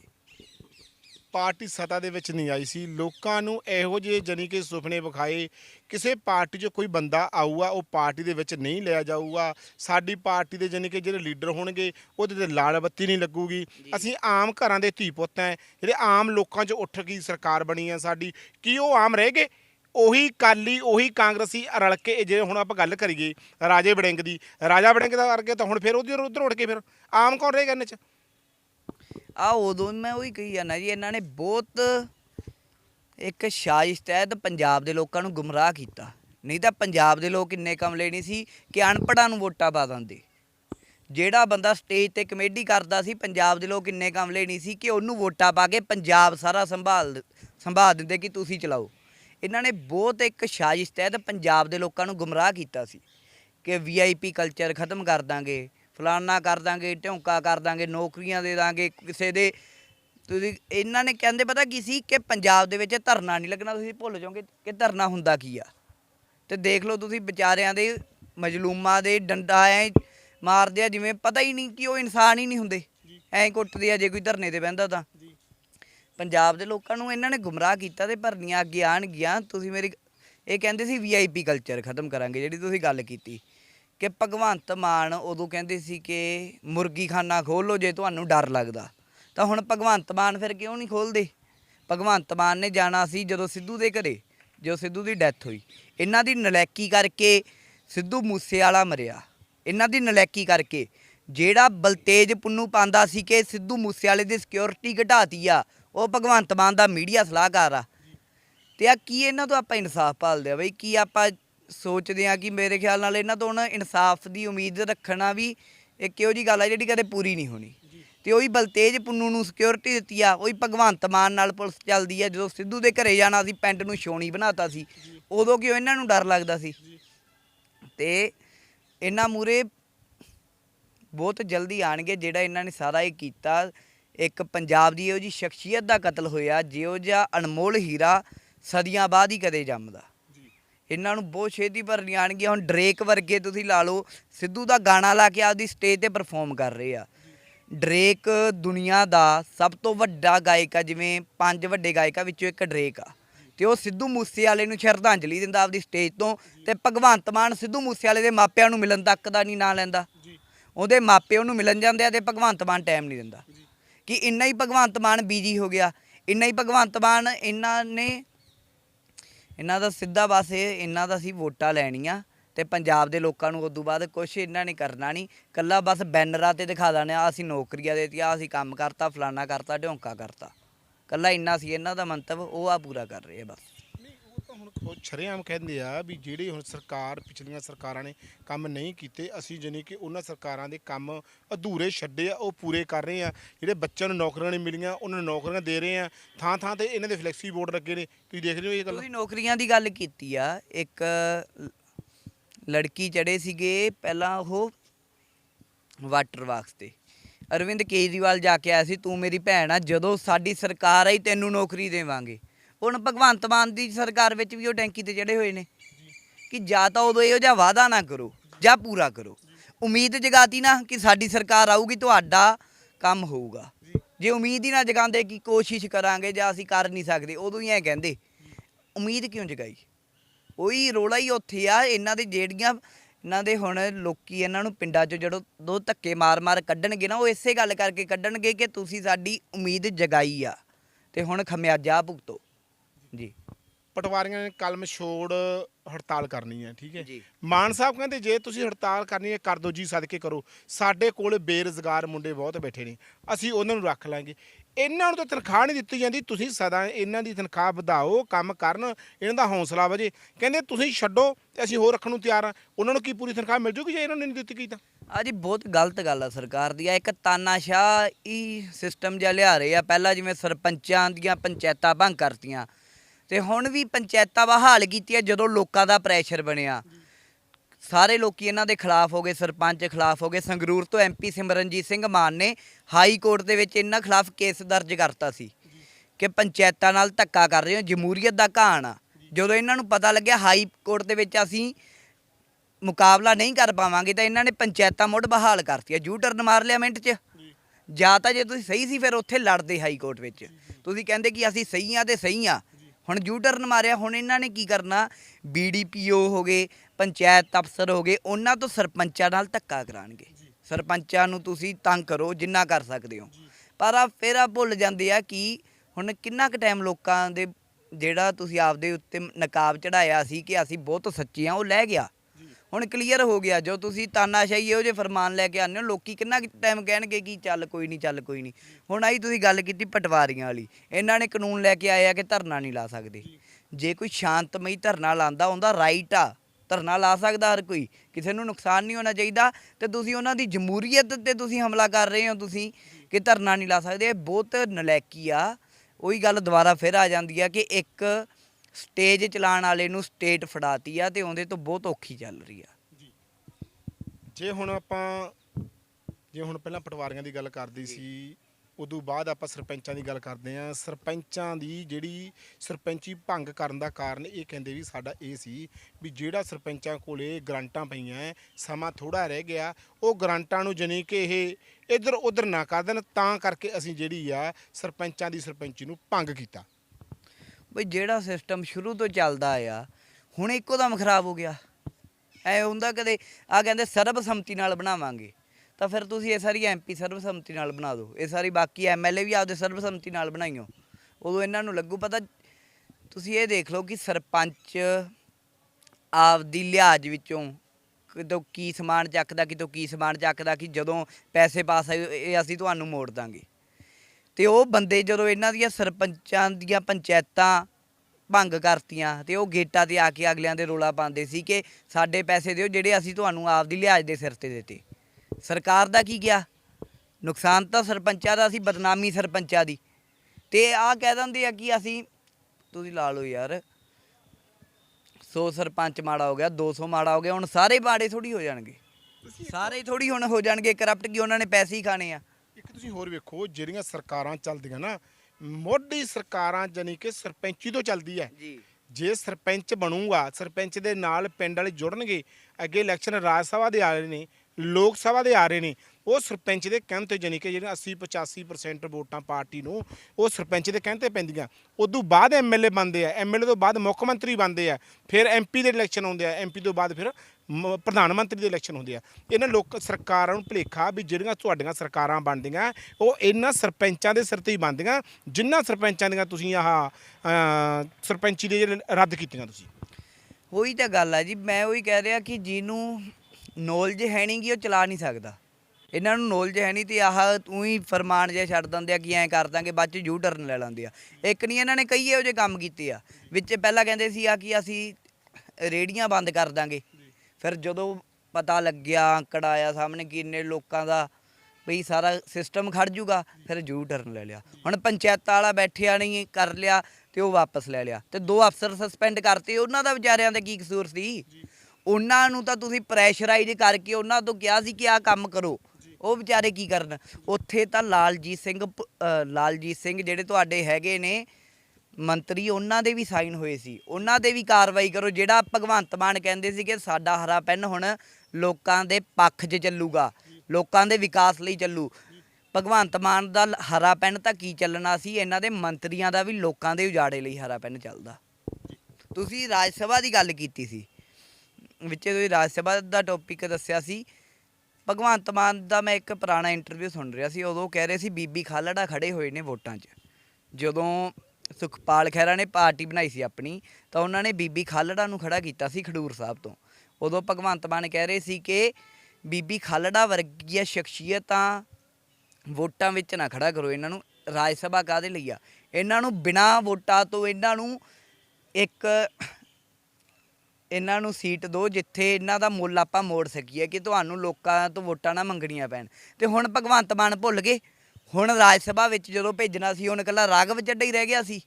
ਪਾਰਟੀ ਸਤਾ ਦੇ ਵਿੱਚ ਨਹੀਂ ਆਈ ਸੀ। ਲੋਕਾਂ ਨੂੰ ਇਹੋ ਜਿਹੇ ਜਾਣੀ ਕਿ ਸੁਪਨੇ ਵਿਖਾਏ ਕਿਸੇ ਪਾਰਟੀ 'ਚ ਕੋਈ ਬੰਦਾ ਆਊਗਾ ਉਹ ਪਾਰਟੀ ਦੇ ਵਿੱਚ ਨਹੀਂ ਲਿਆ ਜਾਊਗਾ। ਸਾਡੀ ਪਾਰਟੀ ਦੇ ਜਾਣੀ ਕਿ ਜਿਹੜੇ ਲੀਡਰ ਹੋਣਗੇ ਉਹਦੇ ਤੇ ਲਾਲ ਬੱਤੀ ਨਹੀਂ ਲੱਗੂਗੀ। ਅਸੀਂ ਆਮ ਘਰਾਂ ਦੇ ਧੀ ਪੁੱਤ ਹੈ ਜਿਹੜੇ ਆਮ ਲੋਕਾਂ 'ਚ ਉੱਠ ਕੇ ਸਰਕਾਰ ਬਣੀ ਹੈ ਸਾਡੀ ਕੀ ਉਹ ਆਮ ਰਹਿ ਗਏ? ਉਹੀ ਕਾਲੀ, ਉਹੀ ਕਾਂਗਰਸੀ ਰਲ ਕੇ ਜੇ ਹੁਣ ਆਪਾਂ ਗੱਲ ਕਰੀਏ ਰਾਜੇ ਵੜਿੰਗ ਦੀ। ਰਾਜਾ ਵੜਿੰਗ ਦਾ ਕਰਕੇ ਤਾਂ ਹੁਣ ਫਿਰ ਉਧਰ ਉਧਰ ਉੱਠ ਕੇ ਫਿਰ ਆਮ ਕੌਣ ਰਹੇਗਾ ਇਹਨਾਂ 'ਚ? ਆ ਉਦੋਂ ਮੈਂ ਉਹੀ ਕਹੀ ਜਾਂਦਾ ਜੀ, ਇਹਨਾਂ ਨੇ ਬਹੁਤ ਇੱਕ ਸਾਜ਼ਿਸ਼ ਤਹਿਤ ਪੰਜਾਬ ਦੇ ਲੋਕਾਂ ਨੂੰ ਗੁੰਮਰਾਹ ਕੀਤਾ। ਨਹੀਂ ਤਾਂ ਪੰਜਾਬ ਦੇ ਲੋਕ ਇੰਨੇ ਕਮਲੇ ਨਹੀਂ ਸੀ ਕਿ ਅਨਪੜ੍ਹਾਂ ਨੂੰ ਵੋਟਾਂ ਪਾ ਦਿੰਦੇ। ਜਿਹੜਾ ਬੰਦਾ ਸਟੇਜ ਤੇ ਕਮੇਡੀ ਕਰਦਾ ਸੀ, ਪੰਜਾਬ ਦੇ ਲੋਕ ਇੰਨੇ ਕਮਲੇ ਨਹੀਂ ਸੀ ਕਿ ਉਹਨੂੰ ਵੋਟਾਂ ਪਾ ਕੇ ਪੰਜਾਬ ਸਾਰਾ ਸੰਭਾਲ ਸੰਭਾਲ ਦਿੰਦੇ ਕਿ ਤੁਸੀਂ ਚਲਾਓ। ਇਹਨਾਂ ਨੇ ਬਹੁਤ ਇੱਕ ਸਾਜ਼ਿਸ਼ ਤਹਿਤ ਪੰਜਾਬ ਦੇ ਲੋਕਾਂ ਨੂੰ ਗੁੰਮਰਾਹ ਕੀਤਾ ਸੀ ਕਿ ਵੀਆਈਪੀ ਕਲਚਰ ਖਤਮ ਕਰ ਦਾਂਗੇ ਫਲਾਨਾ ਕਰ ਦਾਂਗੇ ਢੌਂਕਾ ਕਰ ਦਾਂਗੇ ਨੌਕਰੀਆਂ ਦੇ ਦਾਂਗੇ ਕਿਸੇ ਦੇ ਤੁਸੀਂ ਇਹਨਾਂ ਨੇ ਕਹਿੰਦੇ ਪਤਾ ਕੀ ਸੀ ਕਿ ਪੰਜਾਬ ਦੇ ਵਿੱਚ ਧਰਨਾ ਨਹੀਂ ਲੱਗਣਾ ਤੁਸੀਂ ਭੁੱਲ ਜਾਓਗੇ ਕਿ ਧਰਨਾ ਹੁੰਦਾ ਕੀ ਆ। ਤੇ ਦੇਖ ਲਓ ਤੁਸੀਂ ਵਿਚਾਰਿਆਂ ਦੇ ਮਜਲੂਮਾਂ ਦੇ ਡੰਡਾ ਐ ਮਾਰਦੇ ਆ ਜਿਵੇਂ ਪਤਾ ਹੀ ਨਹੀਂ ਕਿ ਉਹ ਇਨਸਾਨ ਹੀ ਨਹੀਂ ਹੁੰਦੇ। ਐਂ ਕੁੱਟਦੇ ਆ ਜੇ ਕੋਈ ਧਰਨੇ ਤੇ ਬਹਿੰਦਾ ਤਾਂ। ਪੰਜਾਬ ਦੇ ਲੋਕਾਂ ਨੂੰ ਇਹਨਾਂ ਨੇ ਗੁੰਮਰਾਹ ਕੀਤਾ ਤੇ ਭਰਨੀਆਂ ਅੱਗੇ ਆਣਗੀਆਂ। ਤੁਸੀਂ ਮੇਰੀ ਇਹ ਕਹਿੰਦੇ ਸੀ ਵੀਆਈਪੀ ਕਲਚਰ ਖਤਮ ਕਰਾਂਗੇ, ਜਿਹੜੀ ਤੁਸੀਂ ਗੱਲ ਕੀਤੀ ਕਿ ਭਗਵੰਤ ਮਾਨ ਉਦੋਂ ਕਹਿੰਦੇ ਸੀ ਕਿ ਮੁਰਗੀਖਾਨਾ ਖੋਲ ਲਓ ਜੇ ਤੁਹਾਨੂੰ ਡਰ ਲੱਗਦਾ। ਤਾਂ ਹੁਣ ਭਗਵੰਤ ਮਾਨ ਫਿਰ ਕਿਉਂ ਨਹੀਂ ਖੋਲਦੇ ਭਗਵੰਤ ਮਾਨ ਨੇ ਜਾਣਾ ਸੀ ਜਦੋਂ ਸਿੱਧੂ ਦੇ ਘਰੇ, ਜਦੋਂ ਸਿੱਧੂ ਦੀ ਡੈਥ ਹੋਈ। ਇਹਨਾਂ ਦੀ ਨਲੈਕੀ ਕਰਕੇ ਸਿੱਧੂ ਮੂਸੇਵਾਲਾ ਮਰਿਆ। ਇਹਨਾਂ ਦੀ ਨਲੈਕੀ ਕਰਕੇ ਜਿਹੜਾ ਬਲਤੇਜ ਪੁੰਨੂ ਪਾਉਂਦਾ ਸੀ ਕਿ ਸਿੱਧੂ ਮੂਸੇਵਾਲੇ ਦੀ ਸਿਕਿਉਰਿਟੀ ਘਟਾਤੀ ਆ ਉਹ ਭਗਵੰਤ ਮਾਨ ਦਾ ਮੀਡੀਆ ਸਲਾਹਕਾਰ ਆ। ਤੇ ਆ ਕੀ ਇਹਨਾਂ ਤੋਂ ਆਪਾਂ ਇਨਸਾਫ ਭਾਲਦੇ ਆ ਬਈ? ਕੀ ਆਪਾਂ ਸੋਚਦੇ ਆ ਕਿ ਮੇਰੇ ਖਿਆਲ ਨਾਲ ਇਹਨਾਂ ਤੋਂ ਹੁਣ ਇਨਸਾਫ ਦੀ ਉਮੀਦ ਰੱਖਣਾ ਵੀ ਇਹੋ ਜੀ ਗੱਲ ਆ ਜਿਹੜੀ ਕਦੇ ਪੂਰੀ ਨਹੀਂ ਹੋਣੀ। ਤੇ ਉਹੀ ਬਲਤੇਜ ਪੁੰਨੂ ਨੂੰ ਸਿਕਿਉਰਿਟੀ ਦਿੱਤੀ ਆ ਉਹੀ ਭਗਵੰਤ ਮਾਨ ਨਾਲ ਪੁਲਿਸ ਚੱਲਦੀ ਆ ਜਦੋਂ ਸਿੱਧੂ ਦੇ ਘਰੇ ਜਾਣਾ ਸੀ ਪਿੰਡ ਨੂੰ ਛੋਣੀ ਬਣਾਤਾ ਸੀ ਉਦੋਂ ਕਿਉਂ ਇਹਨਾਂ ਨੂੰ ਡਰ ਲੱਗਦਾ ਸੀ? ਤੇ ਇਹਨਾਂ ਮੂਰੇ ਬਹੁਤ ਜਲਦੀ ਆਣਗੇ ਜਿਹੜਾ ਇਹਨਾਂ ਨੇ ਸਾਰਾ ਇਹ ਕੀਤਾ। ਇੱਕ ਪੰਜਾਬ ਦੀ ਇਹੋ ਜੀ ਸ਼ਖਸੀਅਤ ਦਾ ਕਤਲ ਹੋਇਆ ਜਿਹੋ ਜਿਹਾ ਅਨਮੋਲ ਹੀਰਾ ਸਦੀਆਂ ਬਾਅਦ ਹੀ ਕਦੇ ਜੰਮਦਾ। ਇਹਨਾਂ ਨੂੰ ਬਹੁਤ ਛੇਤੀ ਭਰਨੀਆਂ ਆਣਗੀਆਂ। ਹੁਣ ਡਰੇਕ ਵਰਗੇ ਤੁਸੀਂ ਲਾ ਲਓ ਸਿੱਧੂ ਦਾ ਗਾਣਾ ਲਾ ਕੇ ਆਪਦੀ ਸਟੇਜ ਤੇ ਪਰਫਾਰਮ ਕਰ ਰਹੇ ਆ। ਡਰੇਕ ਦੁਨੀਆ ਦਾ ਸਭ ਤੋਂ ਵੱਡਾ ਗਾਇਕ ਆ ਜਿਵੇਂ ਪੰਜ ਵੱਡੇ ਗਾਇਕਾਂ ਵਿੱਚੋਂ ਇੱਕ ਡਰੇਕ ਆ। ਤੇ ਉਹ ਸਿੱਧੂ ਮੂਸੇਵਾਲੇ ਨੂੰ ਸ਼ਰਧਾਂਜਲੀ ਦਿੰਦਾ ਆਪਦੀ ਸਟੇਜ ਤੋਂ ਤੇ ਭਗਵੰਤ ਮਾਨ ਸਿੱਧੂ ਮੂਸੇਵਾਲੇ ਦੇ ਮਾਪਿਆਂ ਨੂੰ ਮਿਲਣ ਤੱਕ ਦਾ ਨਹੀਂ ਨਾਂ ਲੈਂਦਾ। ਉਹਦੇ ਮਾਪੇ ਉਹਨੂੰ ਮਿਲਣ ਜਾਂਦੇ ਆ ਤੇ ਭਗਵੰਤ ਮਾਨ ਟਾਈਮ ਨਹੀਂ ਦਿੰਦਾ। ਕਿ ਇੰਨਾ ਹੀ ਭਗਵੰਤ ਮਾਨ ਬੀਜੀ ਹੋ ਗਿਆ। ਇੰਨਾ ਹੀ ਭਗਵੰਤ ਮਾਨ ਇਹਨਾਂ ਨੇ, ਇਹਨਾਂ ਦਾ ਸਿੱਧਾ ਬਸ ਇਹ, ਇਹਨਾਂ ਦਾ ਸੀ ਵੋਟਾਂ ਲੈਣੀਆਂ ਤੇ ਪੰਜਾਬ ਦੇ ਲੋਕਾਂ ਨੂੰ ਉਦੋਂ ਬਾਅਦ ਕੁਝ ਇਹਨਾਂ ਨੇ ਕਰਨਾ ਨਹੀਂ। ਕੱਲਾ ਬਸ ਬੈਨਰਾਂ ਤੇ ਦਿਖਾ ਦੇਣਾ ਅਸੀਂ ਨੌਕਰੀਆਂ ਦੇਤੀਆਂ ਅਸੀਂ ਕੰਮ ਕਰਤਾ, ਫਲਾਨਾ ਕਰਤਾ, ਢੌਂਕਾ ਕਰਤਾ। ਕੱਲਾ ਇੰਨਾ ਸੀ, ਇਹਨਾਂ ਦਾ ਮੰਤਵ ਉਹ ਆ ਪੂਰਾ ਕਰ ਰਹੇ ਆ ਬਸ। ਉਹ ਛਰੇਆਮ ਕਹਿੰਦੇ ਆ ਵੀ ਜਿਹੜੇ ਹੁਣ ਸਰਕਾਰ, ਪਿਛਲੀਆਂ ਸਰਕਾਰਾਂ ਨੇ ਕੰਮ ਨਹੀਂ ਕੀਤੇ, ਅਸੀਂ ਜਾਣੀ ਕਿ ਉਹਨਾਂ ਸਰਕਾਰਾਂ ਦੇ ਕੰਮ ਅਧੂਰੇ ਛੱਡੇ ਆ, ਉਹ ਪੂਰੇ ਕਰ ਰਹੇ ਆ। ਜਿਹੜੇ ਬੱਚਿਆਂ ਨੂੰ ਨੌਕਰੀਆਂ ਨਹੀਂ ਮਿਲੀਆਂ, ਉਹਨਾਂ ਨੂੰ ਨੌਕਰੀਆਂ ਦੇ ਰਹੇ ਆ। ਥਾਂ ਥਾਂ ਤੇ ਇਹਨਾਂ ਦੇ ਫਲੈਕਸੀ ਬੋਰਡ ਲੱਗੇ ਨੇ। ਤੁਸੀਂ ਦੇਖ ਰਹੇ ਹੋ ਇਹ ਗੱਲ? ਤੁਸੀਂ ਨੌਕਰੀਆਂ ਦੀ ਗੱਲ ਕੀਤੀ ਆ। ਇੱਕ ਲੜਕੀ ਚੜੇ ਸੀਗੇ, ਪਹਿਲਾਂ ਉਹ ਵਾਟਰ ਵਾਕਸ ਤੇ। ਅਰਵਿੰਦ ਕੇਜਰੀਵਾਲ ਜਾ ਕੇ ਆਇਆ ਸੀ, ਤੂੰ ਮੇਰੀ ਭੈਣ ਆ, ਜਦੋਂ ਸਾਡੀ ਸਰਕਾਰ ਆਈ, ਤੈਨੂੰ ਨੌਕਰੀ ਦੇਵਾਂਗੇ। ਹੁਣ ਭਗਵੰਤ ਮਾਨ ਦੀ ਸਰਕਾਰ ਵਿੱਚ ਵੀ ਉਹ ਟੈਂਕੀ ਤੇ ਚੜੇ ਹੋਏ ਨੇ। ਕਿ ਜਾਂ ਤਾਂ ਉਦੋਂ ਇਹੋ ਜਿਹਾ ਵਾਅਦਾ ਨਾ ਕਰੋ, ਜਾਂ ਪੂਰਾ ਕਰੋ। ਉਮੀਦ ਜਗਾਤੀ ਨਾ ਕਿ ਸਾਡੀ ਸਰਕਾਰ ਆਊਗੀ, ਤੁਹਾਡਾ ਕੰਮ ਹੋਊਗਾ। ਜੇ ਉਮੀਦ ਹੀ ਨਾ ਜਗਾਉਂਦੇ ਕਿ ਕੋਸ਼ਿਸ਼ ਕਰਾਂਗੇ ਜਾਂ ਅਸੀਂ ਕਰ ਨਹੀਂ ਸਕਦੇ, ਉਦੋਂ ਹੀ ਐ ਕਹਿੰਦੇ। ਉਮੀਦ ਕਿਉਂ ਜਗਾਈ? ਉਹੀ ਰੋਲਾ ਹੀ ਉੱਥੇ ਆ, ਇਹਨਾਂ ਦੇ ਜਿਹੜੀਆਂ, ਇਹਨਾਂ ਦੇ ਹੁਣ ਲੋਕੀ ਇਹਨਾਂ ਨੂੰ ਪਿੰਡਾਂ 'ਚੋਂ ਜਦੋਂ ਦੋ ਧੱਕੇ ਮਾਰ-ਮਾਰ ਕੱਢਣਗੇ ਨਾ, ਉਹ ਇਸੇ ਗੱਲ ਕਰਕੇ ਕੱਢਣਗੇ ਕਿ ਤੁਸੀਂ ਸਾਡੀ ਉਮੀਦ ਜਗਾਈ ਆ। ਤੇ ਹੁਣ ਖਮਿਆਜਾ ਭੁਗਤੋ। ਜੀ। ਪਟਵਾਰੀਆਂ ਨੇ ਕਲਮ ਛੋੜ ਹੜਤਾਲ ਕਰਨੀ ਹੈ ਠੀਕ ਹੈ। ਜੀ। ਮਾਨ ਸਾਹਿਬ ਕਹਿੰਦੇ ਜੇ ਤੁਸੀਂ ਹੜਤਾਲ ਕਰਨੀ ਹੈ ਕਰ ਦਿਓ ਜੀ ਸਦਕੇ ਕਰੋ। ਸਾਡੇ ਕੋਲ ਬੇਰੁਜ਼ਗਾਰ ਮੁੰਡੇ ਬਹੁਤ ਬੈਠੇ ਨੇ ਅਸੀਂ ਉਹਨਾਂ ਨੂੰ ਰੱਖ ਲਾਂਗੇ। ਇਹਨਾਂ ਨੂੰ ਤਾਂ ਤਨਖਾਹ ਨਹੀਂ ਦਿੱਤੀ ਜਾਂਦੀ ਤੁਸੀਂ ਸਦਾ ਇਹਨਾਂ ਦੀ ਤਨਖਾਹ ਵਧਾਓ ਕੰਮ ਕਰਨ ਇਹਨਾਂ ਦਾ ਹੌਸਲਾ ਵਜੇ ਕਹਿੰਦੇ ਤੁਸੀਂ ਛੱਡੋ ਤੇ ਅਸੀਂ ਹੋਰ ਰੱਖਣ ਨੂੰ ਤਿਆਰ ਆ ਉਹਨਾਂ ਨੂੰ ਕੀ ਪੂਰੀ ਤਨਖਾਹ ਮਿਲ ਜੂਗੀ ਜੇ ਇਹਨਾਂ ਨੇ ਨਹੀਂ ਦਿੱਤੀ ਕੀ ਤਾਂ? ਆ ਜੀ ਬਹੁਤ ਗਲਤ ਗੱਲ ਆ ਸਰਕਾਰ ਦੀ। ਆ ਇੱਕ ਤਾਨਾਸ਼ਾਹ ਸਿਸਟਮ ਜਿਹਾ ਲਿਆ ਰਹੇ ਆ। ਪਹਿਲਾਂ ਜਿਵੇਂ ਸਰਪੰਚਾਂ ਦੀਆਂ ਪੰਚਾਇਤਾਂ ਭੰਗ ਕਰਤੀਆਂ ਤੇ ਹੁਣ ਵੀ ਪੰਚਾਇਤਾਂ ਬਹਾਲ ਕੀਤੀਆਂ ਜਦੋਂ ਲੋਕਾਂ ਦਾ ਪ੍ਰੈਸ਼ਰ ਬਣਿਆ। ਸਾਰੇ ਲੋਕੀ ਇਹਨਾਂ ਦੇ ਖਿਲਾਫ ਹੋ ਗਏ, ਸਰਪੰਚ ਖਿਲਾਫ ਹੋ ਗਏ, ਸੰਗਰੂਰ ਤੋਂ ਐਮਪੀ ਸਿਮਰਨਜੀਤ ਸਿੰਘ ਮਾਨ ਨੇ ਹਾਈ ਕੋਰਟ ਦੇ ਵਿੱਚ ਇਹਨਾਂ ਖਿਲਾਫ ਕੇਸ ਦਰਜ ਕਰਤਾ ਸੀ ਕਿ ਪੰਚਾਇਤਾਂ ਨਾਲ ਧੱਕਾ ਕਰ ਰਹੇ ਹੋ, ਜਮਹੂਰੀਅਤ ਦਾ ਘਾਣ ਆ। ਜਦੋਂ ਇਹਨਾਂ ਨੂੰ ਪਤਾ ਲੱਗਿਆ ਹਾਈ ਕੋਰਟ ਦੇ ਵਿੱਚ ਅਸੀਂ ਮੁਕਾਬਲਾ ਨਹੀਂ ਕਰ ਪਾਵਾਂਗੇ ਤਾਂ ਇਹਨਾਂ ਨੇ ਪੰਚਾਇਤਾਂ ਮੁੜ ਬਹਾਲ ਕਰਤੀਆਂ। ਜੂ ਟਰਨ ਮਾਰ ਲਿਆ ਮਿੰਟ 'ਚ। ਜਾਂ ਤਾਂ ਜੇ ਤੁਸੀਂ ਸਹੀ ਸੀ, ਫਿਰ ਉੱਥੇ ਲੜਦੇ ਹਾਈ ਕੋਰਟ ਵਿੱਚ। ਤੁਸੀਂ ਕਹਿੰਦੇ ਕਿ ਅਸੀਂ ਸਹੀ ਆ ਤੇ ਸਹੀ ਆ ਹੁਣ ਯੂ ਟਰਨ ਮਾਰਿਆ ਹੁਣ ਇਹਨਾਂ ਨੇ ਕੀ ਕਰਨਾ? ਬੀਡੀਪੀਓ ਹੋ ਗਏ ਪੰਚਾਇਤ ਅਫਸਰ ਹੋ ਗਏ ਉਹਨਾਂ ਤੋਂ ਸਰਪੰਚਾਂ ਨਾਲ ਧੱਕਾ ਕਰਾਣਗੇ ਸਰਪੰਚਾਂ ਨੂੰ ਤੁਸੀਂ ਤੰਗ ਕਰੋ ਜਿੰਨਾ ਕਰ ਸਕਦੇ ਹੋ। ਪਰ ਆ ਫਿਰ ਆ ਭੁੱਲ ਜਾਂਦੇ ਆ ਕਿ ਹੁਣ ਕਿੰਨਾ ਕੁ ਟਾਈਮ ਲੋਕਾਂ ਦੇ ਜਿਹੜਾ ਤੁਸੀਂ ਆਪਦੇ ਉੱਤੇ ਨਕਾਬ ਚੜਾਇਆ ਸੀ ਕਿ ਅਸੀਂ ਬਹੁਤ ਸੱਚੇ ਆ ਉਹ ਲੈ ਗਿਆ। ਹੁਣ ਕਲੀਅਰ ਹੋ ਗਿਆ, ਜੋ ਤੁਸੀਂ ਤਾਨਾਸ਼ਾਹੀ ਇਹੋ ਜਿਹੇ ਫਰਮਾਨ ਲੈ ਕੇ ਆਉਂਦੇ ਹੋ, ਲੋਕੀ ਕਿੰਨਾ ਟਾਈਮ ਕਹਿਣਗੇ ਕਿ ਚੱਲ ਕੋਈ ਨਹੀਂ ਚੱਲ ਕੋਈ ਨਹੀਂ ਹੁਣ ਆਈ ਤੁਸੀਂ ਗੱਲ ਕੀਤੀ ਪਟਵਾਰੀਆਂ ਵਾਲੀ, ਇਹਨਾਂ ਨੇ ਕਾਨੂੰਨ ਲੈ ਕੇ ਆਏ ਆ ਕਿ ਧਰਨਾ ਨਹੀਂ ਲਾ ਸਕਦੇ। ਜੇ ਕੋਈ ਸ਼ਾਂਤਮਈ ਧਰਨਾ ਲਾਂਦਾ ਉਹਦਾ ਰਾਈਟ ਆ, ਧਰਨਾ ਲਾ ਸਕਦਾ ਹਰ ਕੋਈ, ਕਿਸੇ ਨੂੰ ਨੁਕਸਾਨ ਨਹੀਂ ਹੋਣਾ ਚਾਹੀਦਾ, ਤੇ ਤੁਸੀਂ ਉਹਨਾਂ ਦੀ ਜਮਹੂਰੀਅਤ ਤੇ ਤੁਸੀਂ ਹਮਲਾ ਕਰ ਰਹੇ ਹੋ ਤੁਸੀਂ, ਕਿ ਧਰਨਾ ਨਹੀਂ ਲਾ ਸਕਦੇ। ਇਹ ਬਹੁਤ ਨਲੈਕੀ ਆ, ਉਹੀ ਗੱਲ ਦੁਬਾਰਾ ਫਿਰ ਆ ਜਾਂਦੀ ਆ ਕਿ ਇੱਕ ਸਟੇਜ ਚਲਾਉਣ ਵਾਲੇ ਨੂੰ ਸਟੇਟ ਫੜਾਤੀ ਆ ਤੇ ਉਹਦੇ ਤੋਂ ਬਹੁਤ ਔਖੀ ਚੱਲ ਰਹੀ ਆ। ਜੇ। ਹੁਣ ਆਪਾਂ ਜੇ ਹੁਣ ਪਹਿਲਾਂ ਪਟਵਾਰੀਆਂ ਦੀ ਗੱਲ ਕਰਦੀ ਸੀ ਉਦੋਂ ਬਾਅਦ ਆਪਾਂ ਸਰਪੰਚਾਂ ਦੀ ਗੱਲ ਕਰਦੇ ਆਂ ਸਰਪੰਚਾਂ ਦੀ ਜਿਹੜੀ ਸਰਪੰਚੀ ਭੰਗ ਕਰਨ ਦਾ ਕਾਰਨ ਇਹ ਕਹਿੰਦੇ ਵੀ ਸਾਡਾ ਇਹ ਸੀ ਵੀ ਜਿਹੜਾ ਸਰਪੰਚਾਂ ਕੋਲੇ ਗ੍ਰਾਂਟਾਂ ਪਈਆਂ ਸਮਾਂ ਥੋੜਾ ਰਹਿ ਗਿਆ ਉਹ ਗ੍ਰਾਂਟਾਂ ਨੂੰ ਜਨੀ ਕਿ ਇਹ ਇੱਧਰ ਉੱਧਰ ਨਾ ਕਰ ਦੇਣ ਤਾਂ ਕਰਕੇ ਅਸੀਂ ਜਿਹੜੀ ਆ ਸਰਪੰਚਾਂ ਦੀ ਸਰਪੰਚੀ ਨੂੰ ਭੰਗ ਕੀਤਾ। ਬਈ ਜਿਹੜਾ ਸਿਸਟਮ ਸ਼ੁਰੂ ਤੋਂ ਚੱਲਦਾ ਆ, ਹੁਣ ਇੱਕੋ ਦਮ ਖਰਾਬ ਹੋ ਗਿਆ। ਐ ਹੁੰਦਾ ਕਦੇ ਆ ਕਹਿੰਦੇ ਸਰਬਸੰਮਤੀ ਨਾਲ ਬਣਾਵਾਂਗੇ, ਤਾਂ ਫਿਰ ਤੁਸੀਂ ਇਹ ਸਾਰੀ ਐਮਪੀ ਸਰਬਸੰਮਤੀ ਨਾਲ ਬਣਾ ਦਿਓ। ਇਹ ਸਾਰੀ ਬਾਕੀ ਐਮਐਲਏ ਵੀ ਆਪਦੇ ਸਰਬਸੰਮਤੀ ਨਾਲ ਬਣਾਈਓ। ਉਦੋਂ ਇਹਨਾਂ ਨੂੰ ਲੱਗੂ ਪਤਾ, ਤੁਸੀਂ ਇਹ ਦੇਖ ਲਓ ਕਿ ਸਰਪੰਚ ਆਪਦੀ ਲਿਹਾਜ਼ ਵਿੱਚੋਂ ਕਿਤੋਂ ਕੀ ਸਮਾਨ ਚੱਕਦਾ, ਕਿਤੋਂ ਕੀ ਸਮਾਨ ਚੱਕਦਾ, ਕਿ ਜਦੋਂ ਪੈਸੇ ਪਾਸ ਆਏ, ਇਹ ਅਸੀਂ ਤੁਹਾਨੂੰ ਮੋੜ ਦਾਂਗੇ। ਤੇ ਉਹ ਬੰਦੇ ਜਦੋਂ ਇਹਨਾਂ ਦੀਆਂ ਸਰਪੰਚਾਂ ਦੀਆਂ ਪੰਚਾਇਤਾਂ ਭੰਗ ਕਰਤੀਆਂ ਤੇ ਉਹ ਗੇਟਾਂ ਤੇ ਆ ਕੇ ਅਗਲਿਆਂ ਦੇ ਰੋਲਾ ਪਾਉਂਦੇ ਸੀ ਕਿ ਸਾਡੇ ਪੈਸੇ ਦਿਓ ਜਿਹੜੇ ਅਸੀਂ ਤੁਹਾਨੂੰ ਆਪਦੀ ਲਿਹਾਜ਼ ਦੇ ਸਿਰ ਤੇ ਦਿੱਤੇ। ਸਰਕਾਰ ਦਾ ਕੀ ਗਿਆ? ਨੁਕਸਾਨ ਤਾਂ ਸਰਪੰਚਾਂ ਦਾ ਸੀ ਬਦਨਾਮੀ ਸਰਪੰਚਾਂ ਦੀ। ਤੇ ਆਹ ਕਹਿ ਦਿੰਦੇ ਆ ਕਿ ਅਸੀਂ ਤੁਸੀਂ ਲਾ ਲਓ ਯਾਰ 100 ਸਰਪੰਚ ਮਾੜਾ ਹੋ ਗਿਆ 200 ਮਾੜਾ ਹੋ ਗਿਆ ਹੁਣ ਸਾਰੇ ਮਾੜੇ ਥੋੜੀ ਹੋ ਜਾਣਗੇ। ਸਾਰੇ ਥੋੜੀ ਹੁਣ ਹੋ ਜਾਣਗੇ ਕਰਪਟ ਕਿ ਉਹਨਾਂ ਨੇ ਪੈਸੇ ਹੀ ਖਾਣੇ ਆ। ਤੁਸੀਂ ਹੋਰ ਵੇਖੋ ਜਿਹੜੀਆਂ ਸਰਕਾਰਾਂ ਚੱਲਦੀਆਂ ਨਾ ਮੋਢੀ ਸਰਕਾਰਾਂ ਜਾਨੀ ਕਿ ਸਰਪੰਚੀ ਤੋਂ ਚੱਲਦੀ ਹੈ। ਜੀ। ਜੇ ਸਰਪੰਚ ਬਣੂਗਾ ਸਰਪੰਚ ਦੇ ਨਾਲ ਪਿੰਡ ਵਾਲੇ ਜੁੜਨਗੇ ਅੱਗੇ ਇਲੈਕਸ਼ਨ ਰਾਜ ਸਭਾ ਦੇ ਆ ਰਹੇ ਨੇ ਲੋਕ ਸਭਾ ਦੇ ਆ ਰਹੇ ਨੇ। ਉਹ ਸਰਪੰਚ ਦੇ ਕਹਿਣ ਤੇ ਜਾਨੀ ਕਿ ਜਿਹੜੀਆਂ 80 85% ਵੋਟਾਂ ਪਾਰਟੀ ਨੂੰ ਉਹ ਸਰਪੰਚ ਦੇ ਕਹਿਣ ਤੇ ਪੈਂਦੀਆਂ। ਉਦੋਂ ਬਾਅਦ ਐਮਐਲਏ ਬਣਦੇ ਆ। ਐਮਐਲਏ ਤੋਂ ਬਾਅਦ ਮੁੱਖ ਮੰਤਰੀ ਬਣਦੇ ਆ। ਫਿਰ ਐਮਪੀ ਦੇ ਇਲੈਕਸ਼ਨ ਆਉਂਦੇ ਆ। ਐਮਪੀ ਤੋਂ ਬਾਅਦ ਫਿਰ ਮ- ਪ੍ਰਧਾਨ ਮੰਤਰੀ ਦੇ ਇਲੈਕਸ਼ਨ ਹੁੰਦੇ ਆ। ਇਹਨਾਂ ਲੋਕ ਸਰਕਾਰਾਂ ਨੂੰ ਭੁਲੇਖਾ ਵੀ ਜਿਹੜੀਆਂ ਤੁਹਾਡੀਆਂ ਸਰਕਾਰਾਂ ਬਣਦੀਆਂ, ਉਹ ਇਹਨਾਂ ਸਰਪੰਚਾਂ ਦੇ ਸਿਰ ਤੇ ਹੀ ਬਣਦੀਆਂ ਜਿਨ੍ਹਾਂ ਸਰਪੰਚਾਂ ਦੀਆਂ ਤੁਸੀਂ ਆਹ ਸਰਪੰਚੀ ਦੇ ਰੱਦ ਕੀਤੀਆਂ ਤੁਸੀਂ। ਉਹੀ ਤਾਂ ਗੱਲ ਆ ਜੀ। ਮੈਂ ਉਹੀ ਕਹਿ ਰਿਹਾ ਕਿ ਜਿਹਨੂੰ ਨੌਲੇਜ ਹੈ ਨਹੀਂ ਗੀ, ਉਹ ਚਲਾ ਨਹੀਂ ਸਕਦਾ। ਇਹਨਾਂ ਨੂੰ ਨੌਲੇਜ ਹੈ ਨਹੀਂ ਤੇ ਆਹ ਤੂੰ ਹੀ ਫਰਮਾਨ ਜਿਹਾ ਛੱਡ ਦਿੰਦੇ ਆ ਕਿ ਐਂ ਕਰ ਦਾਂਗੇ, ਬਾਅਦ ਚ ਯੂ ਟਰਨ ਲੈ ਲੈਂਦੇ ਆ। ਇੱਕ ਨਹੀਂ, ਇਹਨਾਂ ਨੇ ਕਈ ਇਹੋ ਜਿਹੇ ਕੰਮ ਕੀਤੇ ਆ, ਵਿੱਚ ਪਹਿਲਾਂ ਕਹਿੰਦੇ ਸੀ ਆ ਕਿ ਅਸੀਂ ਰੇੜੀਆਂ ਬੰਦ ਕਰ ਦਾਂਗੇ। ਫਿਰ ਜਦੋਂ ਪਤਾ ਲੱਗਿਆ ਅੰਕੜਾ ਆਇਆ ਸਾਹਮਣੇ ਕਿ ਇੰਨੇ ਲੋਕਾਂ ਦਾ ਵੀ ਸਾਰਾ ਸਿਸਟਮ ਖੜ ਜੂਗਾ, ਫਿਰ ਯੂ ਟਰਨ ਲੈ ਲਿਆ। ਹੁਣ ਪੰਚਾਇਤਾਂ ਵਾਲਾ ਬੈਠਿਆ ਨਹੀਂ, ਕਰ ਲਿਆ ਤੇ ਉਹ ਵਾਪਸ ਲੈ ਲਿਆ। ਤੇ ਦੋ ਅਫਸਰ ਸਸਪੈਂਡ ਕਰਤੇ, ਉਹਨਾਂ ਦਾ ਵਿਚਾਰਿਆਂ ਦਾ ਕੀ ਕਸੂਰ ਸੀ? ਉਹਨਾਂ ਨੂੰ ਤਾਂ ਤੁਸੀਂ ਪ੍ਰੈਸ਼ਰਾਈਜ਼ ਕਰਕੇ ਉਹਨਾਂ ਤੋਂ ਕਿਹਾ ਸੀ ਕਿ ਆਹ ਕੰਮ ਕਰੋ। ਉਹ ਵਿਚਾਰੇ ਕੀ ਕਰਨ? ਉੱਥੇ ਤਾਂ ਲਾਲਜੀਤ ਸਿੰਘ ਲਾਲਜੀਤ ਸਿੰਘ ਜਿਹੜੇ ਤੁਹਾਡੇ ਹੈਗੇ ਨੇ ਮੰਤਰੀ ਉਹਨਾਂ ਦੇ ਵੀ ਸਾਈਨ ਹੋਏ ਸੀ। ਉਹਨਾਂ ਦੇ ਵੀ ਕਾਰਵਾਈ ਕਰੋ। ਜਿਹੜਾ ਭਗਵੰਤ ਮਾਨ ਕਹਿੰਦੇ ਸੀ ਕਿ ਸਾਡਾ ਹਰਾ ਪੈਨ ਹੁਣ ਲੋਕਾਂ ਦੇ ਪੱਖ 'ਚ ਚੱਲੂਗਾ ਲੋਕਾਂ ਦੇ ਵਿਕਾਸ ਲਈ ਚੱਲੂ। ਭਗਵੰਤ ਮਾਨ ਦਾ ਹਰਾ ਪੈਨ ਤਾਂ ਕੀ ਚੱਲਣਾ ਸੀ? ਇਹਨਾਂ ਦੇ ਮੰਤਰੀਆਂ ਦਾ ਵੀ ਲੋਕਾਂ ਦੇ ਉਜਾੜੇ ਲਈ ਹਰਾ ਪੈਨ ਚੱਲਦਾ। ਤੁਸੀਂ ਰਾਜ ਸਭਾ ਦੀ ਗੱਲ ਕੀਤੀ ਸੀ। ਵਿੱਚੇ ਤੁਸੀਂ ਰਾਜ ਸਭਾ ਦਾ ਟੌਪਿਕ ਦੱਸਿਆ ਸੀ। ਭਗਵੰਤ ਮਾਨ ਦਾ ਮੈਂ ਇੱਕ ਪੁਰਾਣਾ ਇੰਟਰਵਿਊ ਸੁਣ ਰਿਹਾ ਸੀ। ਉਦੋਂ ਕਹਿ ਰਹੇ ਸੀ, ਬੀਬੀ ਖਾਲੜਾ ਖੜੇ ਹੋਏ ਨੇ ਵੋਟਾਂ 'ਚ। ਜਦੋਂ ਸੁਖਪਾਲ ਖਹਿਰਾ ਨੇ ਪਾਰਟੀ ਬਣਾਈ ਸੀ ਆਪਣੀ, ਤਾਂ ਉਹਨਾਂ ਨੇ ਬੀਬੀ ਖਾਲੜਾ ਨੂੰ ਖੜਾ ਕੀਤਾ ਸੀ ਖਡੂਰ ਸਾਹਿਬ ਤੋਂ। ਉਦੋਂ ਭਗਵੰਤ ਮਾਨ ਕਹਿ ਰਹੇ ਸੀ ਕਿ ਬੀਬੀ ਖਾਲੜਾ ਵਰਗੀਆਂ ਸ਼ਖਸੀਅਤਾਂ ਵੋਟਾਂ ਵਿੱਚ ਨਾ ਖੜਾ ਕਰੋ, ਇਹਨਾਂ ਨੂੰ ਰਾਜ ਸਭਾ ਕਾਦੇ ਲਈ ਆ? ਇਹਨਾਂ ਨੂੰ ਬਿਨਾਂ ਵੋਟਾਂ ਤੋਂ ਇਹਨਾਂ ਨੂੰ ਇੱਕ ਇਹਨਾਂ ਨੂੰ ਸੀਟ ਦਿਓ ਜਿੱਥੇ ਇਹਨਾਂ ਦਾ ਮੁੱਲ ਆਪਾਂ ਮੋੜ ਸਕੀਏ ਕਿ ਤੁਹਾਨੂੰ ਲੋਕਾਂ ਤੋਂ ਵੋਟਾਂ ਨਾ ਮੰਗਣੀਆਂ ਪੈਣ। ਤੇ ਹੁਣ ਭਗਵੰਤ ਮਾਨ ਭੁੱਲ ਗਏ। ਹੁਣ ਰਾਜ ਸਭਾ ਵਿੱਚ ਜਦੋਂ ਭੇਜਣਾ ਸੀ ਹੁਣ ਇਕੱਲਾ ਰਾਘਵ ਚੱਡਾ ਹੀ ਰਹਿ ਗਿਆ ਸੀ।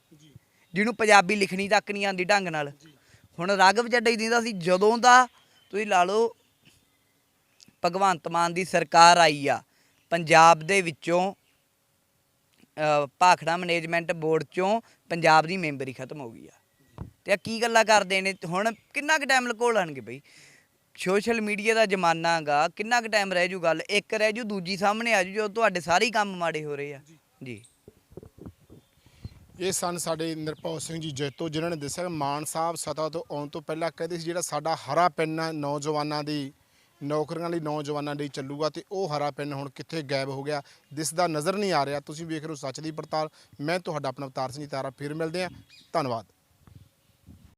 ਜਿਹਨੂੰ ਪੰਜਾਬੀ ਲਿਖਣੀ ਤੱਕ ਨਹੀਂ ਆਂਦੀ ਢੰਗ ਨਾਲ। ਹੁਣ ਰਾਘਵ ਚੱਡਾ ਹੀ ਦਿੰਦਾ ਸੀ ਜਦੋਂ ਦਾ ਤੁਸੀਂ ਲਾ ਲਓ ਭਗਵੰਤ ਮਾਨ ਦੀ ਸਰਕਾਰ ਆਈ ਆ ਪੰਜਾਬ ਦੇ ਵਿੱਚੋਂ ਭਾਖੜਾ ਮੈਨੇਜਮੈਂਟ ਬੋਰਡ ਚੋਂ ਪੰਜਾਬ ਦੀ ਮੈਂਬਰੀ ਖਤਮ ਹੋ ਗਈ ਆ। ਤੇ ਆ ਕੀ ਗੱਲਾਂ ਕਰਦੇ ਨੇ? ਤੇ ਹੁਣ ਕਿੰਨਾ ਕੁ ਟਾਈਮ ਲਕੋ ਲੈਣਗੇ ਬਈ? ਸੋਸ਼ਲ ਮੀਡੀਆ ਦਾ ਜ਼ਮਾਨਾ ਹੈਗਾ ਕਿੰਨਾ ਕੁ ਟਾਈਮ ਰਹਿ ਜੂ ਗੱਲ? ਇੱਕ ਰਹਿ ਜੂ ਦੂਜੀ ਸਾਹਮਣੇ ਆ ਜੂ ਜੋ ਤੁਹਾਡੇ ਸਾਰੇ ਹੀ ਕੰਮ ਮਾੜੇ ਹੋ ਰਹੇ ਆ। ਜੀ। ਇਹ ਸਨ ਸਾਡੇ ਨਿਰਭਉ ਸਿੰਘ ਜੀ ਜੈਤੋ ਜਿਨ੍ਹਾਂ ਨੇ ਦੱਸਿਆ ਕਿ ਮਾਨ ਸਾਹਿਬ ਸਤਾ ਤੋਂ ਆਉਣ ਤੋਂ ਪਹਿਲਾਂ ਕਹਿੰਦੇ ਸੀ ਜਿਹੜਾ ਸਾਡਾ ਹਰਾ ਪੈਨ ਨੌਜਵਾਨਾਂ ਦੀ ਨੌਕਰੀਆਂ ਲਈ ਨੌਜਵਾਨਾਂ ਲਈ ਚੱਲੂਗਾ ਤੇ ਉਹ ਹਰਾ ਪੈਨ ਹੁਣ ਕਿੱਥੇ ਗਾਇਬ ਹੋ ਗਿਆ? ਦਿਸਦਾ ਨਜ਼ਰ ਨਹੀਂ ਆ ਰਿਹਾ। ਤੁਸੀਂ ਵੇਖ ਰਹੇ ਹੋ ਸੱਚ ਦੀ ਪੜਤਾਲ। ਮੈਂ ਤੁਹਾਡਾ ਆਪਣਾ ਅਵਤਾਰ ਸਿੰਘ ਜੀ ਤਾਰਾ ਫਿਰ ਮਿਲਦੇ ਹਾਂ। ਧੰਨਵਾਦ।